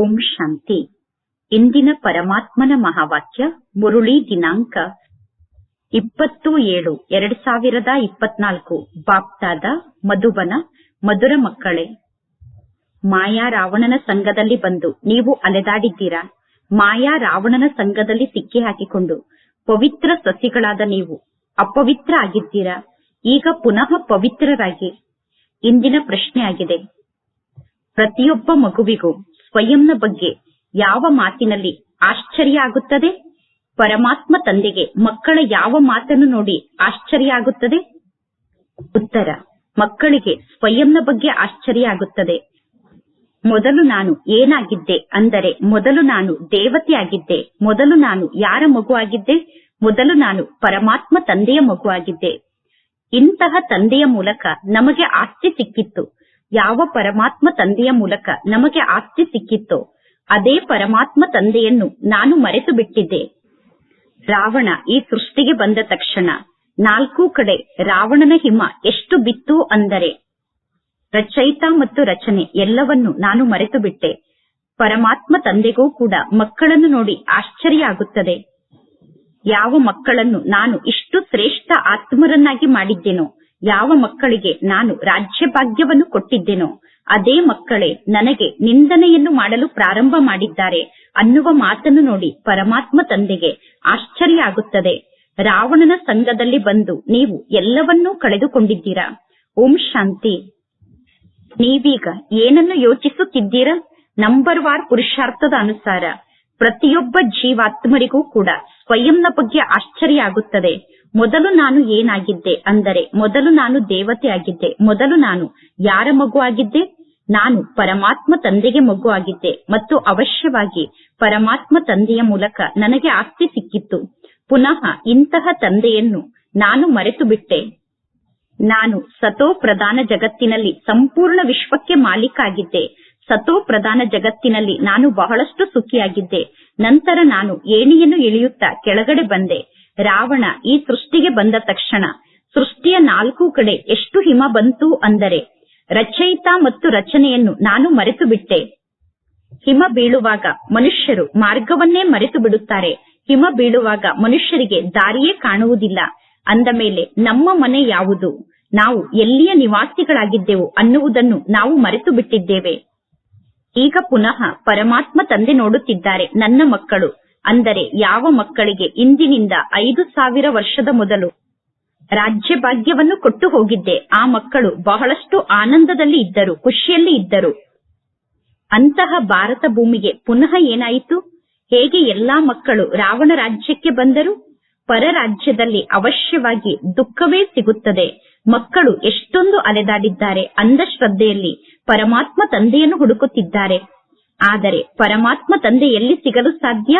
ಓಂ ಶಾಂತಿ. ಇಂದಿನ ಪರಮಾತ್ಮನ ಮಹಾವಾಕ್ಯ ಮುರುಳಿ ದಿನಾಂಕ ಇಪ್ಪತ್ತು ಏಳು, ಎರಡ್ ಸಾವಿರದ ಇಪ್ಪತ್ನಾಲ್ಕು. ಬಾಪ್ತಾದ ಮಧುಬನ, ಮಧುರ ಮಕ್ಕಳೇ. ಮಾಯಾ ರಾವಣನ ಸಂಘದಲ್ಲಿ ಬಂದು ನೀವು ಅಲೆದಾಡಿದ್ದೀರಾ? ಮಾಯಾ ರಾವಣನ ಸಂಘದಲ್ಲಿ ಸಿಕ್ಕಿ ಹಾಕಿಕೊಂಡು ಪವಿತ್ರ ಸಸಿಗಳಾದ ನೀವು ಅಪವಿತ್ರ ಆಗಿದ್ದೀರಾ? ಈಗ ಪುನಃ ಪವಿತ್ರರಾಗಿ. ಇಂದಿನ ಪ್ರಶ್ನೆ ಆಗಿದೆ ಪ್ರತಿಯೊಬ್ಬ ಮಗುವಿಗೂ ಸ್ವಯಂನ ಬಗ್ಗೆ ಯಾವ ಮಾತಿನಲ್ಲಿ ಆಶ್ಚರ್ಯ ಆಗುತ್ತದೆ? ಪರಮಾತ್ಮ ತಂದೆಗೆ ಮಕ್ಕಳ ಯಾವ ಮಾತನ್ನು ನೋಡಿ ಆಶ್ಚರ್ಯ ಆಗುತ್ತದೆ? ಉತ್ತರ, ಮಕ್ಕಳಿಗೆ ಸ್ವಯಂನ ಬಗ್ಗೆ ಆಶ್ಚರ್ಯ ಆಗುತ್ತದೆ. ಮೊದಲು ನಾನು ಏನಾಗಿದ್ದೆ ಅಂದರೆ ಮೊದಲು ನಾನು ದೇವತೆ ಆಗಿದ್ದೆ. ಮೊದಲು ನಾನು ಯಾರ ಮಗು ಆಗಿದ್ದೆ? ಮೊದಲು ನಾನು ಪರಮಾತ್ಮ ತಂದೆಯ ಮಗು ಆಗಿದ್ದೆ. ಇಂತಹ ತಂದೆಯ ಮೂಲಕ ನಮಗೆ ಆಸ್ತಿ ಸಿಕ್ಕಿತ್ತು. ಯಾವ ಪರಮಾತ್ಮ ತಂದೆಯ ಮೂಲಕ ನಮಗೆ ಆಸ್ತಿ ಸಿಕ್ಕಿತ್ತೋ ಅದೇ ಪರಮಾತ್ಮ ತಂದೆಯನ್ನು ನಾನು ಮರೆತು ಬಿಟ್ಟಿದ್ದೆ ರಾವಣ ಈ ಸೃಷ್ಟಿಗೆ ಬಂದ ತಕ್ಷಣ ನಾಲ್ಕು ಕಡೆ ರಾವಣನ ಹಿಮ ಎಷ್ಟು ಬಿತ್ತು ಅಂದರೆ ರಚಯಿತ ಮತ್ತು ರಚನೆ ಎಲ್ಲವನ್ನು ನಾನು ಮರೆತು ಬಿಟ್ಟೆ ಪರಮಾತ್ಮ ತಂದೆಗೂ ಕೂಡ ಮಕ್ಕಳನ್ನು ನೋಡಿ ಆಶ್ಚರ್ಯ ಆಗುತ್ತದೆ. ಯಾವ ಮಕ್ಕಳನ್ನು ನಾನು ಇಷ್ಟು ಶ್ರೇಷ್ಠ ಆತ್ಮರನ್ನಾಗಿ ಮಾಡಿದ್ದೇನೋ. ಯಾವ ಮಕ್ಕಳಿಗೆ ನಾನು ರಾಜ್ಯ ಭಾಗ್ಯವನ್ನು ಕೊಟ್ಟಿದ್ದೇನೋ, ಅದೇ ಮಕ್ಕಳೇ ನನಗೆ ನಿಂದನೆಯನ್ನು ಮಾಡಲು ಪ್ರಾರಂಭ ಮಾಡಿದ್ದಾರೆ ಅನ್ನುವ ಮಾತನ್ನು ನೋಡಿ ಪರಮಾತ್ಮ ತಂದೆಗೆ ಆಶ್ಚರ್ಯ ಆಗುತ್ತದೆ. ರಾವಣನ ಸಂಘದಲ್ಲಿ ಬಂದು ನೀವು ಎಲ್ಲವನ್ನೂ ಕಳೆದುಕೊಂಡಿದ್ದೀರಾ? ಓಂ ಶಾಂತಿ. ನೀವೀಗ ಏನನ್ನು ಯೋಚಿಸುತ್ತಿದ್ದೀರಾ? ನಂಬರ್ ವಾರ್ ಪುರುಷಾರ್ಥದ ಅನುಸಾರ ಪ್ರತಿಯೊಬ್ಬ ಜೀವಾತ್ಮರಿಗೂ ಕೂಡ ಸ್ವಯಂನ ಬಗ್ಗೆ ಆಶ್ಚರ್ಯ ಆಗುತ್ತದೆ. ಮೊದಲು ನಾನು ಏನಾಗಿದ್ದೆ ಅಂದರೆ ಮೊದಲು ನಾನು ದೇವತೆ ಆಗಿದ್ದೆ. ಮೊದಲು ನಾನು ಯಾರ ಮಗು ಆಗಿದ್ದೆ? ನಾನು ಪರಮಾತ್ಮ ತಂದೆಗೆ ಮಗು ಆಗಿದ್ದೆ. ಮತ್ತು ಅವಶ್ಯವಾಗಿ ಪರಮಾತ್ಮ ತಂದೆಯ ಮೂಲಕ ನನಗೆ ಆಸ್ತಿ ಸಿಕ್ಕಿತ್ತು. ಪುನಃ ಇಂತಹ ತಂದೆಯನ್ನು ನಾನು ಮರೆತು ಬಿಟ್ಟೆ. ನಾನು ಸತೋ ಪ್ರಧಾನ ಜಗತ್ತಿನಲ್ಲಿ ಸಂಪೂರ್ಣ ವಿಶ್ವಕ್ಕೆ ಮಾಲೀಕ ಆಗಿದ್ದೆ. ಸತೋ ಪ್ರಧಾನ ಜಗತ್ತಿನಲ್ಲಿ ನಾನು ಬಹಳಷ್ಟು ಸುಖಿಯಾಗಿದ್ದೆ. ನಂತರ ನಾನು ಏಣಿಯನ್ನು ಇಳಿಯುತ್ತಾ ಕೆಳಗಡೆ ಬಂದೆ. ರಾವಣ ಈ ಸೃಷ್ಟಿಗೆ ಬಂದ ತಕ್ಷಣ ಸೃಷ್ಟಿಯ ನಾಲ್ಕು ಕಡೆ ಎಷ್ಟು ಹಿಮ ಬಂತು ಅಂದರೆ ರಚಯಿತ ಮತ್ತು ರಚನೆಯನ್ನು ನಾನು ಮರೆತು ಬಿಟ್ಟೆ. ಹಿಮ ಬೀಳುವಾಗ ಮನುಷ್ಯರು ಮಾರ್ಗವನ್ನೇ ಮರೆತು ಬಿಡುತ್ತಾರೆ. ಹಿಮ ಬೀಳುವಾಗ ಮನುಷ್ಯರಿಗೆ ದಾರಿಯೇ ಕಾಣುವುದಿಲ್ಲ. ಅಂದ ಮೇಲೆ ನಮ್ಮ ಮನೆ ಯಾವುದು? ನಾವು ಎಲ್ಲಿಯ ನಿವಾಸಿಗಳಾಗಿದ್ದೆವು ಅನ್ನುವುದನ್ನು ನಾವು ಮರೆತು ಬಿಟ್ಟಿದ್ದೇವೆ. ಈಗ ಪುನಃ ಪರಮಾತ್ಮ ತಂದೆ ನೋಡುತ್ತಿದ್ದಾರೆ ನನ್ನ ಮಕ್ಕಳು. ಅಂದರೆ ಯಾವ ಮಕ್ಕಳಿಗೆ ಇಂದಿನಿಂದ ಐದು ಸಾವಿರ ವರ್ಷದ ಮೊದಲು ರಾಜ್ಯ ಭಾಗ್ಯವನ್ನು ಕೊಟ್ಟು ಹೋಗಿದ್ದೆ. ಆ ಮಕ್ಕಳು ಬಹಳಷ್ಟು ಆನಂದದಲ್ಲಿ ಇದ್ದರು, ಖುಷಿಯಲ್ಲಿ ಇದ್ದರು. ಅಂತಹ ಭಾರತ ಭೂಮಿಗೆ ಪುನಃ ಏನಾಯಿತು? ಹೇಗೆ ಎಲ್ಲಾ ಮಕ್ಕಳು ರಾವಣ ರಾಜ್ಯಕ್ಕೆ ಬಂದರು? ಪರ ರಾಜ್ಯದಲ್ಲಿ ಅವಶ್ಯವಾಗಿ ದುಃಖವೇ ಸಿಗುತ್ತದೆ. ಮಕ್ಕಳು ಎಷ್ಟೊಂದು ಅಲೆದಾಡಿದ್ದಾರೆ ಅಂಧಶ್ರದ್ಧೆಯಲ್ಲಿ ಪರಮಾತ್ಮ ತಂದೆಯನ್ನು ಹುಡುಕುತ್ತಿದ್ದಾರೆ. ಆದರೆ ಪರಮಾತ್ಮ ತಂದೆ ಎಲ್ಲಿ ಸಿಗಲು ಸಾಧ್ಯ?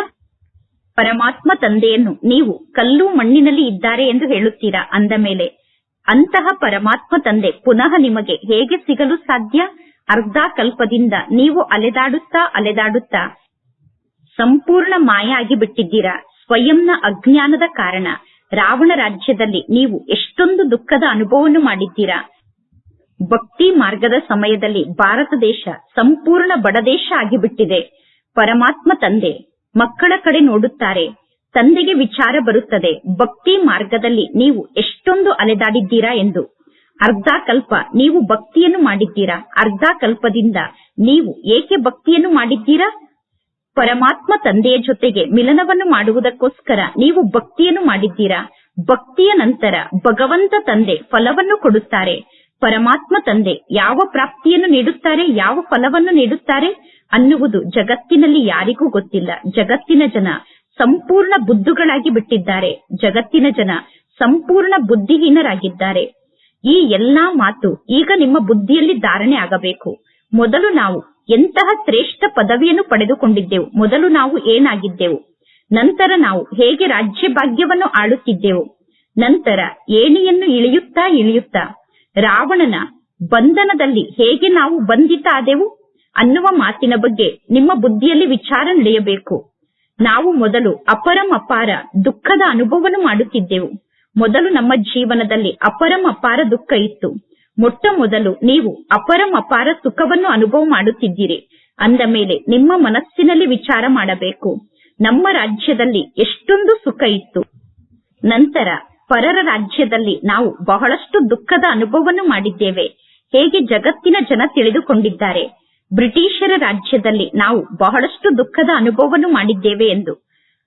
ಪರಮಾತ್ಮ ತಂದೆಯನ್ನು ನೀವು ಕಲ್ಲು ಮಣ್ಣಿನಲ್ಲಿ ಇದ್ದಾರೆ ಎಂದು ಹೇಳುತ್ತೀರಾ? ಅಂದ ಮೇಲೆ, ಅಂತಹ ಪರಮಾತ್ಮ ತಂದೆ ಪುನಃ ನಿಮಗೆ ಹೇಗೆ ಸಿಗಲು ಸಾಧ್ಯ? ಅರ್ಧ ಕಲ್ಪದಿಂದ ನೀವು ಅಲೆದಾಡುತ್ತಾ ಅಲೆದಾಡುತ್ತಾ ಸಂಪೂರ್ಣ ಮಾಯ ಆಗಿ ಬಿಟ್ಟಿದ್ದೀರಾ? ಸ್ವಯಂನ ಅಜ್ಞಾನದ ಕಾರಣ ರಾವಣ ರಾಜ್ಯದಲ್ಲಿ ನೀವು ಎಷ್ಟೊಂದು ದುಃಖದ ಅನುಭವವನ್ನು ಮಾಡಿದ್ದೀರಾ? ಭಕ್ತಿ ಮಾರ್ಗದ ಸಮಯದಲ್ಲಿ ಭಾರತ ದೇಶ ಸಂಪೂರ್ಣ ಬಡದೇಶ ಆಗಿಬಿಟ್ಟಿದೆ. ಪರಮಾತ್ಮ ತಂದೆ ಮಕ್ಕಳ ಕಡೆ ನೋಡುತ್ತಾರೆ. ತಂದೆಗೆ ವಿಚಾರ ಬರುತ್ತದೆ. ಭಕ್ತಿ ಮಾರ್ಗದಲ್ಲಿ ನೀವು ಎಷ್ಟೊಂದು ಅಲೆದಾಡಿದ್ದೀರಾ ಎಂದು. ಅರ್ಧ ಕಲ್ಪ ನೀವು ಭಕ್ತಿಯನ್ನು ಮಾಡಿದ್ದೀರಾ? ಅರ್ಧ ಕಲ್ಪದಿಂದ ನೀವು ಏಕೆ ಭಕ್ತಿಯನ್ನು ಮಾಡಿದ್ದೀರಾ? ಪರಮಾತ್ಮ ತಂದೆಯ ಜೊತೆಗೆ ಮಿಲನವನ್ನು ಮಾಡುವುದಕ್ಕೋಸ್ಕರ ನೀವು ಭಕ್ತಿಯನ್ನು ಮಾಡಿದ್ದೀರಾ? ಭಕ್ತಿಯ ನಂತರ ಭಗವಂತ ತಂದೆ ಫಲವನ್ನು ಕೊಡುತ್ತಾರೆ. ಪರಮಾತ್ಮ ತಂದೆ ಯಾವ ಪ್ರಾಪ್ತಿಯನ್ನು ನೀಡುತ್ತಾರೆ? ಯಾವ ಫಲವನ್ನು ನೀಡುತ್ತಾರೆ? ಅನ್ನುವುದು ಜಗತ್ತಿನಲ್ಲಿ ಯಾರಿಗೂ ಗೊತ್ತಿಲ್ಲ. ಜಗತ್ತಿನ ಜನ ಸಂಪೂರ್ಣ ಬುದ್ಧುಗಳಾಗಿ ಬಿಟ್ಟಿದ್ದಾರೆ. ಜಗತ್ತಿನ ಜನ ಸಂಪೂರ್ಣ ಬುದ್ಧಿಹೀನರಾಗಿದ್ದಾರೆ. ಈ ಎಲ್ಲಾ ಮಾತು ಈಗ ನಿಮ್ಮ ಬುದ್ಧಿಯಲ್ಲಿ ಧಾರಣೆ ಆಗಬೇಕು. ಮೊದಲು ನಾವು ಎಂತಹ ಶ್ರೇಷ್ಠ ಪದವಿಯನ್ನು ಪಡೆದುಕೊಂಡಿದ್ದೆವು. ಮೊದಲು ನಾವು ಏನಾಗಿದ್ದೆವು? ನಂತರ ನಾವು ಹೇಗೆ ರಾಜ್ಯ ಭಾಗ್ಯವನ್ನು ಆಳುತ್ತಿದ್ದೆವು? ನಂತರ ಏಣಿಯನ್ನು ಇಳಿಯುತ್ತಾ ಇಳಿಯುತ್ತಾ ರಾವಣನ ಬಂಧನದಲ್ಲಿ ಹೇಗೆ ನಾವು ಬಂಧಿತ ಆದೆವು? ಅನ್ನುವ ಮಾತಿನ ಬಗ್ಗೆ ನಿಮ್ಮ ಬುದ್ಧಿಯಲ್ಲಿ ವಿಚಾರ ನಡೆಯಬೇಕು. ನಾವು ಮೊದಲು ಅಪರಂ ಅಪಾರ ದುಃಖದ ಅನುಭವವನ್ನು ಮಾಡುತ್ತಿದ್ದೆವು. ಮೊದಲು ನಮ್ಮ ಜೀವನದಲ್ಲಿ ಅಪರಂ ಅಪಾರ ದುಃಖ ಇತ್ತು. ಮೊಟ್ಟ ಮೊದಲು ನೀವು ಅಪರಂ ಅಪಾರ ಸುಖವನ್ನು ಅನುಭವ ಮಾಡುತ್ತಿದ್ದೀರಿ. ಅಂದ ಮೇಲೆ ನಿಮ್ಮ ಮನಸ್ಸಿನಲ್ಲಿ ವಿಚಾರ ಮಾಡಬೇಕು. ನಮ್ಮ ರಾಜ್ಯದಲ್ಲಿ ಎಷ್ಟೊಂದು ಸುಖ ಇತ್ತು. ನಂತರ ಪರರ ರಾಜ್ಯದಲ್ಲಿ ನಾವು ಬಹಳಷ್ಟು ದುಃಖದ ಅನುಭವವನ್ನು ಮಾಡಿದ್ದೇವೆ. ಹೇಗೆ ಜಗತ್ತಿನ ಜನ ತಿಳಿದುಕೊಂಡಿದ್ದಾರೆ. ಬ್ರಿಟಿಷರ ರಾಜ್ಯದಲ್ಲಿ ನಾವು ಬಹಳಷ್ಟು ದುಃಖದ ಅನುಭವವನ್ನು ಮಾಡಿದ್ದೇವೆ ಎಂದು.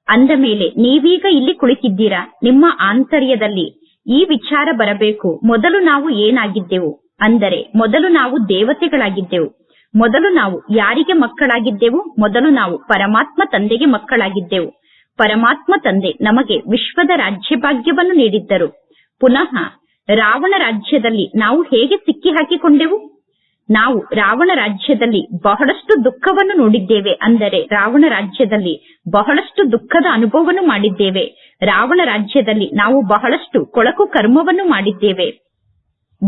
ಅಂದ ಮೇಲೆ, ನೀವೀಗ ಇಲ್ಲಿ ಕುಳಿತಿದ್ದೀರಾ? ನಿಮ್ಮ ಆಂತರ್ಯದಲ್ಲಿ ಈ ವಿಚಾರ ಬರಬೇಕು. ಮೊದಲು ನಾವು ಏನಾಗಿದ್ದೆವು? ಅಂದರೆ, ಮೊದಲು ನಾವು ದೇವತೆಗಳಾಗಿದ್ದೆವು. ಮೊದಲು ನಾವು ಯಾರಿಗೆ ಮಕ್ಕಳಾಗಿದ್ದೆವು? ಮೊದಲು ನಾವು ಪರಮಾತ್ಮ ತಂದೆಗೆ ಮಕ್ಕಳಾಗಿದ್ದೆವು. ಪರಮಾತ್ಮ ತಂದೆ ನಮಗೆ ವಿಶ್ವದ ರಾಜ್ಯ ಭಾಗ್ಯವನ್ನು ನೀಡಿದ್ದರು. ಪುನಃ ರಾವಣ ರಾಜ್ಯದಲ್ಲಿ ನಾವು ಹೇಗೆ ಸಿಕ್ಕಿ ಹಾಕಿಕೊಂಡೆವು ನಾವು ರಾವಣ ರಾಜ್ಯದಲ್ಲಿ ಬಹಳಷ್ಟು ದುಃಖವನ್ನು ನೋಡಿದ್ದೇವೆ ಅಂದರೆ ರಾವಣ ರಾಜ್ಯದಲ್ಲಿ ಬಹಳಷ್ಟು ದುಃಖದ ಅನುಭವವನ್ನು ಮಾಡಿದ್ದೇವೆ. ರಾವಣ ರಾಜ್ಯದಲ್ಲಿ ನಾವು ಬಹಳಷ್ಟು ಕೊಳಕು ಕರ್ಮವನ್ನು ಮಾಡಿದ್ದೇವೆ.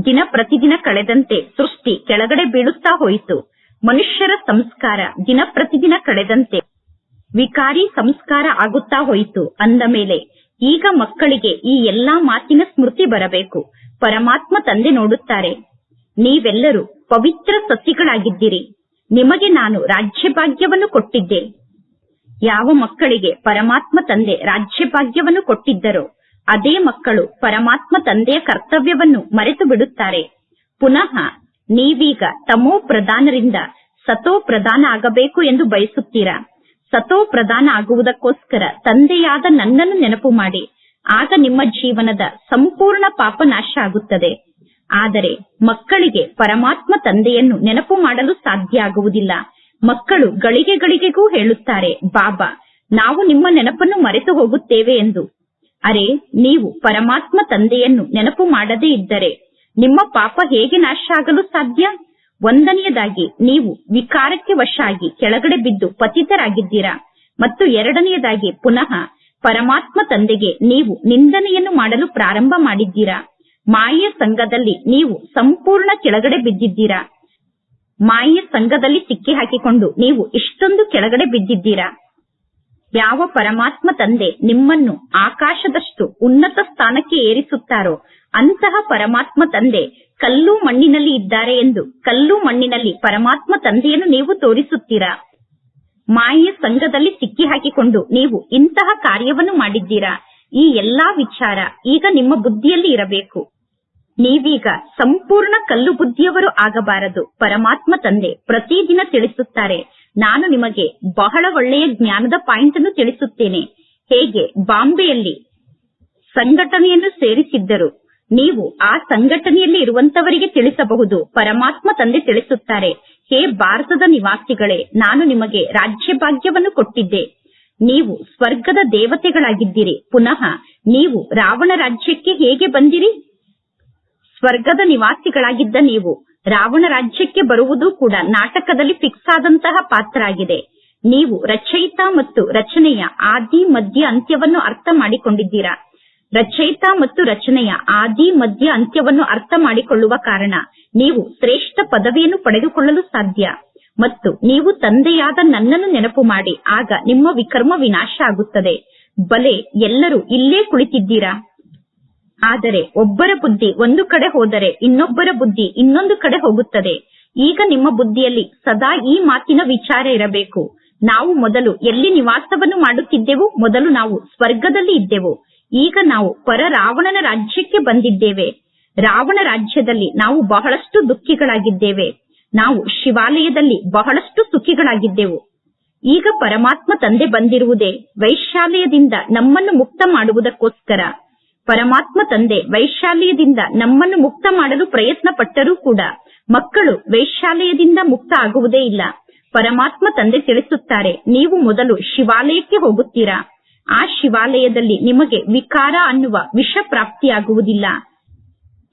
ದಿನ ಪ್ರತಿದಿನ ಕಳೆದಂತೆ ಸೃಷ್ಟಿ ಕೆಳಗಡೆ ಬೀಳುತ್ತಾ ಹೋಯಿತು. ಮನುಷ್ಯರ ಸಂಸ್ಕಾರ ದಿನ ಪ್ರತಿದಿನ ಕಳೆದಂತೆ ವಿಕಾರಿ ಸಂಸ್ಕಾರ ಆಗುತ್ತಾ ಹೋಯಿತು. ಅಂದ ಮೇಲೆ ಈಗ ಮಕ್ಕಳಿಗೆ ಈ ಎಲ್ಲಾ ಮಾತಿನ ಸ್ಮೃತಿ ಬರಬೇಕು. ಪರಮಾತ್ಮ ತಂದೆ ನೋಡುತ್ತಾರೆ. ನೀವೆಲ್ಲರೂ ಪವಿತ್ರ ಸಸಿಗಳಾಗಿದ್ದೀರಿ. ನಿಮಗೆ ನಾನು ರಾಜ್ಯಭಾಗ್ಯವನ್ನು ಕೊಟ್ಟಿದ್ದೆ. ಯಾವ ಮಕ್ಕಳಿಗೆ ಪರಮಾತ್ಮ ತಂದೆ ರಾಜ್ಯಭಾಗ್ಯವನ್ನು ಕೊಟ್ಟಿದ್ದರೋ, ಅದೇ ಮಕ್ಕಳು ಪರಮಾತ್ಮ ತಂದೆಯ ಕರ್ತವ್ಯವನ್ನು ಮರೆತು ಬಿಡುತ್ತಾರೆ. ಪುನಃ ನೀವೀಗ ತಮೋ ಪ್ರಧಾನರಿಂದ ಸತೋ ಪ್ರಧಾನ ಆಗಬೇಕು ಎಂದು ಬಯಸುತ್ತೀರಾ? ಸತೋ ಪ್ರಧಾನ ಆಗುವುದಕ್ಕೋಸ್ಕರ ತಂದೆಯಾದ ನನ್ನನ್ನು ನೆನಪು ಮಾಡಿ. ಆಗ ನಿಮ್ಮ ಜೀವನದ ಸಂಪೂರ್ಣ ಪಾಪ ನಾಶ ಆಗುತ್ತದೆ. ಆದರೆ ಮಕ್ಕಳಿಗೆ ಪರಮಾತ್ಮ ತಂದೆಯನ್ನು ನೆನಪು ಮಾಡಲು ಸಾಧ್ಯ ಆಗುವುದಿಲ್ಲ. ಮಕ್ಕಳು ಗಳಿಗೆ ಗಳಿಗೆಗೂ ಹೇಳುತ್ತಾರೆ, ಬಾಬಾ, ನಾವು ನಿಮ್ಮ ನೆನಪನ್ನು ಮರೆತು ಹೋಗುತ್ತೇವೆ ಎಂದು. ಅರೆ, ನೀವು ಪರಮಾತ್ಮ ತಂದೆಯನ್ನು ನೆನಪು ಮಾಡದೇ ಇದ್ದರೆ ನಿಮ್ಮ ಪಾಪ ಹೇಗೆ ನಾಶ ಆಗಲು ಸಾಧ್ಯ? ಒಂದನೆಯದಾಗಿ, ನೀವು ವಿಕಾರಕ್ಕೆ ವಶಾಗಿ ಕೆಳಗಡೆ ಬಿದ್ದು ಪತಿತರಾಗಿದ್ದೀರಾ? ಮತ್ತು ಎರಡನೆಯದಾಗಿ, ಪುನಃ ಪರಮಾತ್ಮ ತಂದೆಗೆ ನೀವು ನಿಂದನೆಯನ್ನು ಮಾಡಲು ಪ್ರಾರಂಭ ಮಾಡಿದ್ದೀರಾ? ಮಾಯೆಯ ಸಂಘದಲ್ಲಿ ನೀವು ಸಂಪೂರ್ಣ ಕೆಳಗಡೆ ಬಿದ್ದಿದ್ದೀರಾ? ಮಾಯ ಸಂಘದಲ್ಲಿ ಸಿಕ್ಕಿ ಹಾಕಿಕೊಂಡು ನೀವು ಇಷ್ಟೊಂದು ಕೆಳಗಡೆ ಬಿದ್ದಿದ್ದೀರಾ? ಯಾವ ಪರಮಾತ್ಮ ತಂದೆ ನಿಮ್ಮನ್ನು ಆಕಾಶದಷ್ಟು ಉನ್ನತ ಸ್ಥಾನಕ್ಕೆ ಏರಿಸುತ್ತಾರೋ, ಅಂತಹ ಪರಮಾತ್ಮ ತಂದೆ ಕಲ್ಲು ಮಣ್ಣಿನಲ್ಲಿ ಇದ್ದಾರೆ ಎಂದು ಕಲ್ಲು ಮಣ್ಣಿನಲ್ಲಿ ಪರಮಾತ್ಮ ತಂದೆಯನ್ನು ನೀವು ತೋರಿಸುತ್ತೀರಾ? ಮಾಯ ಸಂಘದಲ್ಲಿ ಸಿಕ್ಕಿ ಹಾಕಿಕೊಂಡು ನೀವು ಇಂತಹ ಕಾರ್ಯವನ್ನು ಮಾಡಿದ್ದೀರಾ? ಈ ಎಲ್ಲಾ ವಿಚಾರ ಈಗ ನಿಮ್ಮ ಬುದ್ಧಿಯಲ್ಲಿ ಇರಬೇಕು. ನೀವೀಗ ಸಂಪೂರ್ಣ ಕಲ್ಲು ಬುದ್ಧಿಯವರು ಆಗಬಾರದು. ಪರಮಾತ್ಮ ತಂದೆ ಪ್ರತಿದಿನ ತಿಳಿಸುತ್ತಾರೆ. ನಾನು ನಿಮಗೆ ಬಹಳ ಒಳ್ಳೆಯ ಜ್ಞಾನದ ಪಾಯಿಂಟ್ ಅನ್ನು ತಿಳಿಸುತ್ತೇನೆ. ಹೇಗೆ? ಬಾಂಬೆಯಲ್ಲಿ ಸಂಘಟನೆಯನ್ನು ಸೇರಿಸಿದ್ದರು. ನೀವು ಆ ಸಂಘಟನೆಯಲ್ಲಿ ಇರುವಂತವರಿಗೆ ತಿಳಿಸಬಹುದು. ಪರಮಾತ್ಮ ತಂದೆ ತಿಳಿಸುತ್ತಾರೆ. ಹೇ ಭಾರತದ ನಿವಾಸಿಗಳೇ, ನಾನು ನಿಮಗೆ ರಾಜ್ಯ ಭಾಗ್ಯವನ್ನು ಕೊಟ್ಟಿದ್ದೆ. ನೀವು ಸ್ವರ್ಗದ ದೇವತೆಗಳಾಗಿದ್ದೀರಿ. ಪುನಃ ನೀವು ರಾವಣ ರಾಜ್ಯಕ್ಕೆ ಹೇಗೆ ಬಂದಿರಿ? ಸ್ವರ್ಗದ ನಿವಾಸಿಗಳಾಗಿದ್ದ ನೀವು. ರಾವಣ ರಾಜ್ಯಕ್ಕೆ ಬರುವುದು ಕೂಡ ನಾಟಕದಲ್ಲಿ ಫಿಕ್ಸ್ ಆದಂತಹ ಪಾತ್ರ ಆಗಿದೆ ನೀವು ರಚಯಿತ ಮತ್ತು ರಚನೆಯ ಆದಿ, ಮಧ್ಯ ಅಂತ್ಯವನ್ನು ಅರ್ಥ ಮಾಡಿಕೊಂಡಿದ್ದೀರಾ? ರಚಯಿತ ಮತ್ತು ರಚನೆಯ ಆದಿ, ಮಧ್ಯ ಅಂತ್ಯವನ್ನು ಅರ್ಥ ಮಾಡಿಕೊಳ್ಳುವ ಕಾರಣ ನೀವು ಶ್ರೇಷ್ಠ ಪದವಿಯನ್ನು ಪಡೆದುಕೊಳ್ಳಲು ಸಾಧ್ಯ. ಮತ್ತು ನೀವು ತಂದೆಯಾದ ನನ್ನನ್ನು ನೆನಪು ಮಾಡಿ, ಆಗ ನಿಮ್ಮ ವಿಕರ್ಮ ವಿನಾಶ ಆಗುತ್ತದೆ. ಬಲೆ ಎಲ್ಲರೂ ಇಲ್ಲೇ ಕುಳಿತಿದ್ದೀರಾ? ಆದರೆ ಒಬ್ಬರ ಬುದ್ಧಿ ಒಂದು ಕಡೆ ಹೋದರೆ ಇನ್ನೊಬ್ಬರ ಬುದ್ಧಿ ಇನ್ನೊಂದು ಕಡೆ ಹೋಗುತ್ತದೆ. ಈಗ ನಿಮ್ಮ ಬುದ್ಧಿಯಲ್ಲಿ ಸದಾ ಈ ಮಾತಿನ ವಿಚಾರ ಇರಬೇಕು. ನಾವು ಮೊದಲು ಎಲ್ಲಿ ನಿವಾಸವನ್ನು ಮಾಡುತ್ತಿದ್ದೆವು, ಮೊದಲು ನಾವು ಸ್ವರ್ಗದಲ್ಲಿ ಇದ್ದೆವು. ಈಗ ನಾವು ಪರ ರಾವಣನ ರಾಜ್ಯಕ್ಕೆ ಬಂದಿದ್ದೇವೆ. ರಾವಣ ರಾಜ್ಯದಲ್ಲಿ ನಾವು ಬಹಳಷ್ಟು ದುಃಖಿಗಳಾಗಿದ್ದೇವೆ. ನಾವು ಶಿವಾಲಯದಲ್ಲಿ ಬಹಳಷ್ಟು ಸುಖಿಗಳಾಗಿದ್ದೆವು. ಈಗ ಪರಮಾತ್ಮ ತಂದೆ ಬಂದಿರುವುದೇ ವೈಶಾಲ್ಯದಿಂದ ನಮ್ಮನ್ನು ಮುಕ್ತ ಮಾಡುವುದಕ್ಕೋಸ್ಕರ. ಪರಮಾತ್ಮ ತಂದೆ ವೈಶಾಲ್ಯದಿಂದ ನಮ್ಮನ್ನು ಮುಕ್ತ ಮಾಡಲು ಪ್ರಯತ್ನ ಪಟ್ಟರೂ ಕೂಡ ಮಕ್ಕಳು ವೈಶಾಲಯದಿಂದ ಮುಕ್ತ ಆಗುವುದೇ ಇಲ್ಲ. ಪರಮಾತ್ಮ ತಂದೆ ತಿಳಿಸುತ್ತಾರೆ, ನೀವು ಮೊದಲು ಶಿವಾಲಯಕ್ಕೆ ಹೋಗುತ್ತೀರಾ? ಆ ಶಿವಾಲಯದಲ್ಲಿ ನಿಮಗೆ ವಿಕಾರ ಅನ್ನುವ ವಿಷ ಪ್ರಾಪ್ತಿಯಾಗುವುದಿಲ್ಲ.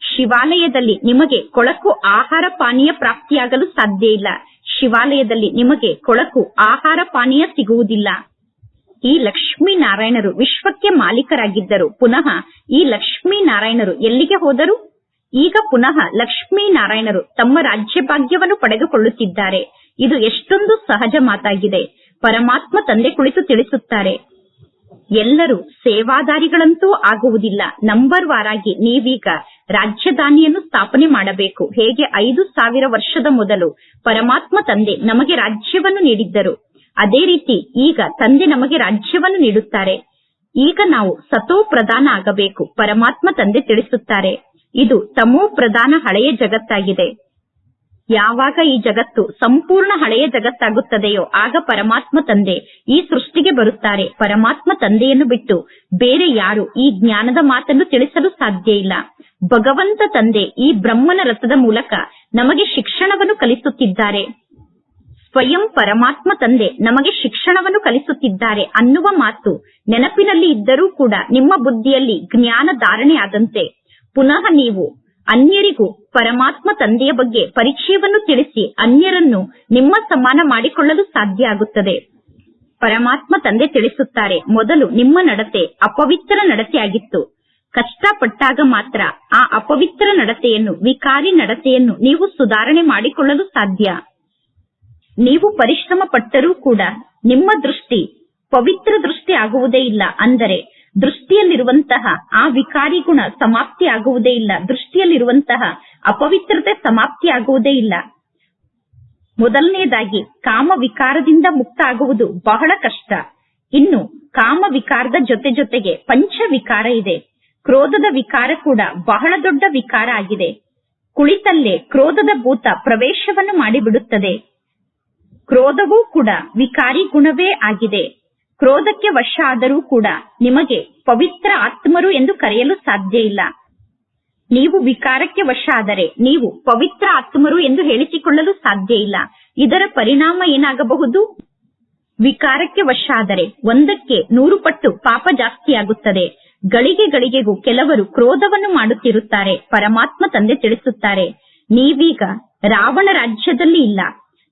ಶಿವಾಲಯದಲ್ಲಿ ನಿಮಗೆ ಕೊಳಕು ಆಹಾರ ಪಾನೀಯ ಪ್ರಾಪ್ತಿಯಾಗಲು ಸಾಧ್ಯ ಇಲ್ಲ. ಶಿವಾಲಯದಲ್ಲಿ ನಿಮಗೆ ಕೊಳಕು ಆಹಾರ ಪಾನೀಯ ಸಿಗುವುದಿಲ್ಲ. ಈ ಲಕ್ಷ್ಮೀ ನಾರಾಯಣರು ವಿಶ್ವಕ್ಕೆ ಮಾಲೀಕರಾಗಿದ್ದರು. ಪುನಃ ಈ ಲಕ್ಷ್ಮೀ ನಾರಾಯಣರು ಎಲ್ಲಿಗೆ ಹೋದರು? ಈಗ ಪುನಃ ಲಕ್ಷ್ಮೀ ನಾರಾಯಣರು ತಮ್ಮ ರಾಜ್ಯ ಭಾಗ್ಯವನ್ನು ಪಡೆದುಕೊಳ್ಳುತ್ತಿದ್ದಾರೆ. ಇದು ಎಷ್ಟೊಂದು ಸಹಜ ಮಾತಾಗಿದೆ. ಪರಮಾತ್ಮ ತಂದೆ ಕುಳಿತು ತಿಳಿಸುತ್ತಾರೆ. ಎಲ್ಲರೂ ಸೇವಾದಾರಿಗಳಂತೂ ಆಗುವುದಿಲ್ಲ. ನಂಬರ್ ವಾರಾಗಿ ನೀವೀಗ ರಾಜ್ಯಧಾನಿಯನ್ನು ಸ್ಥಾಪನೆ ಮಾಡಬೇಕು. ಹೇಗೆ ಐದು ಸಾವಿರ ವರ್ಷದ ಮೊದಲು ಪರಮಾತ್ಮ ತಂದೆ ನಮಗೆ ರಾಜ್ಯವನ್ನು ನೀಡಿದ್ದರು. ಅದೇ ರೀತಿ ಈಗ ತಂದೆ ನಮಗೆ ರಾಜ್ಯವನ್ನು ನೀಡುತ್ತಾರೆ. ಈಗ ನಾವು ಸತೋ ಪ್ರಧಾನ ಆಗಬೇಕು, ಪರಮಾತ್ಮ ತಂದೆ ತಿಳಿಸುತ್ತಾರೆ. ಇದು ತಮೋ ಪ್ರಧಾನ ಹಳೆಯ ಜಗತ್ತಾಗಿದೆ. ಯಾವಾಗ ಈ ಜಗತ್ತು ಸಂಪೂರ್ಣ ಹಳೆಯ ಜಗತ್ತಾಗುತ್ತದೆಯೋ ಆಗ ಪರಮಾತ್ಮ ತಂದೆ ಈ ಸೃಷ್ಟಿಗೆ ಬರುತ್ತಾರೆ. ಪರಮಾತ್ಮ ತಂದೆಯನ್ನು ಬಿಟ್ಟು ಬೇರೆ ಯಾರು ಈ ಜ್ಞಾನದ ಮಾತನ್ನು ತಿಳಿಸಲು ಸಾಧ್ಯ ಇಲ್ಲ. ಭಗವಂತ ತಂದೆ ಈ ಬ್ರಹ್ಮನ ರಥದ ಮೂಲಕ ನಮಗೆ ಶಿಕ್ಷಣವನ್ನು ಕಲಿಸುತ್ತಿದ್ದಾರೆ. ಸ್ವಯಂ ಪರಮಾತ್ಮ ತಂದೆ ನಮಗೆ ಶಿಕ್ಷಣವನ್ನು ಕಲಿಸುತ್ತಿದ್ದಾರೆ ಅನ್ನುವ ಮಾತು ನೆನಪಿನಲ್ಲಿ ಇದ್ದರೂ ಕೂಡ ನಿಮ್ಮ ಬುದ್ಧಿಯಲ್ಲಿ ಜ್ಞಾನ ಧಾರಣೆ ಆದಂತೆ. ಪುನಃ ನೀವು ಅನ್ಯರಿಗೂ ಪರಮಾತ್ಮ ತಂದೆಯ ಬಗ್ಗೆ ಪರಿಚಯವನ್ನು ತಿಳಿಸಿ ಅನ್ಯರನ್ನು ನಿಮ್ಮ ಸಮಾನ ಮಾಡಿಕೊಳ್ಳಲು ಸಾಧ್ಯ ಆಗುತ್ತದೆ. ಪರಮಾತ್ಮ ತಂದೆ ತಿಳಿಸುತ್ತಾರೆ, ಮೊದಲು ನಿಮ್ಮ ನಡತೆ ಅಪವಿತ್ರ ನಡತೆಯಾಗಿತ್ತು. ಕಷ್ಟಪಟ್ಟಾಗ ಮಾತ್ರ ಆ ಅಪವಿತ್ರ ನಡತೆಯನ್ನು, ವಿಕಾರಿ ನಡತೆಯನ್ನು ನೀವು ಸುಧಾರಣೆ ಮಾಡಿಕೊಳ್ಳಲು ಸಾಧ್ಯ. ನೀವು ಪರಿಶ್ರಮ ಪಟ್ಟರೂ ಕೂಡ ನಿಮ್ಮ ದೃಷ್ಟಿ ಪವಿತ್ರ ದೃಷ್ಟಿ ಆಗುವುದೇ ಇಲ್ಲ. ಅಂದರೆ ದೃಷ್ಟಿಯಲ್ಲಿರುವಂತಹ ಆ ವಿಕಾರಿ ಗುಣ ಸಮಾಪ್ತಿ ಆಗುವುದೇ ಇಲ್ಲ. ದೃಷ್ಟಿಯಲ್ಲಿರುವಂತಹ ಅಪವಿತ್ರತೆ ಸಮಾಪ್ತಿ ಆಗುವುದೇ ಇಲ್ಲ. ಮೊದಲನೆಯದಾಗಿ ಕಾಮ ವಿಕಾರದಿಂದ ಮುಕ್ತ ಆಗುವುದು ಬಹಳ ಕಷ್ಟ. ಇನ್ನು ಕಾಮ ವಿಕಾರದ ಜೊತೆ ಜೊತೆಗೆ ಪಂಚ ವಿಕಾರ ಇದೆ. ಕ್ರೋಧದ ವಿಕಾರ ಕೂಡ ಬಹಳ ದೊಡ್ಡ ವಿಕಾರ ಆಗಿದೆ. ಕುಳಿತಲ್ಲೇ ಕ್ರೋಧದ ಭೂತ ಪ್ರವೇಶವನ್ನು ಮಾಡಿಬಿಡುತ್ತದೆ. ಕ್ರೋಧವೂ ಕೂಡ ವಿಕಾರಿ ಗುಣವೇ ಆಗಿದೆ. ಕ್ರೋಧಕ್ಕೆ ವಶ ಆದರೂ ಕೂಡ ನಿಮಗೆ ಪವಿತ್ರ ಆತ್ಮರು ಎಂದು ಕರೆಯಲು ಸಾಧ್ಯ ಇಲ್ಲ. ನೀವು ವಿಕಾರಕ್ಕೆ ವಶ ಆದರೆ ನೀವು ಪವಿತ್ರ ಆತ್ಮರು ಎಂದು ಹೇಳಿಸಿಕೊಳ್ಳಲು ಸಾಧ್ಯ ಇಲ್ಲ. ಇದರ ಪರಿಣಾಮ ಏನಾಗಬಹುದು? ವಿಕಾರಕ್ಕೆ ವಶ ಆದರೆ ಒಂದಕ್ಕೆ ನೂರು ಪಟ್ಟು ಪಾಪ ಜಾಸ್ತಿಯಾಗುತ್ತದೆ. ಗಳಿಗೆ ಗಳಿಗೆಗೂ ಕೆಲವರು ಕ್ರೋಧವನ್ನು ಮಾಡುತ್ತಿರುತ್ತಾರೆ, ಪರಮಾತ್ಮ ತಂದೆ ತಿಳಿಸುತ್ತಾರೆ. ನೀವೀಗ ರಾವಣ ರಾಜ್ಯದಲ್ಲಿ ಇಲ್ಲ.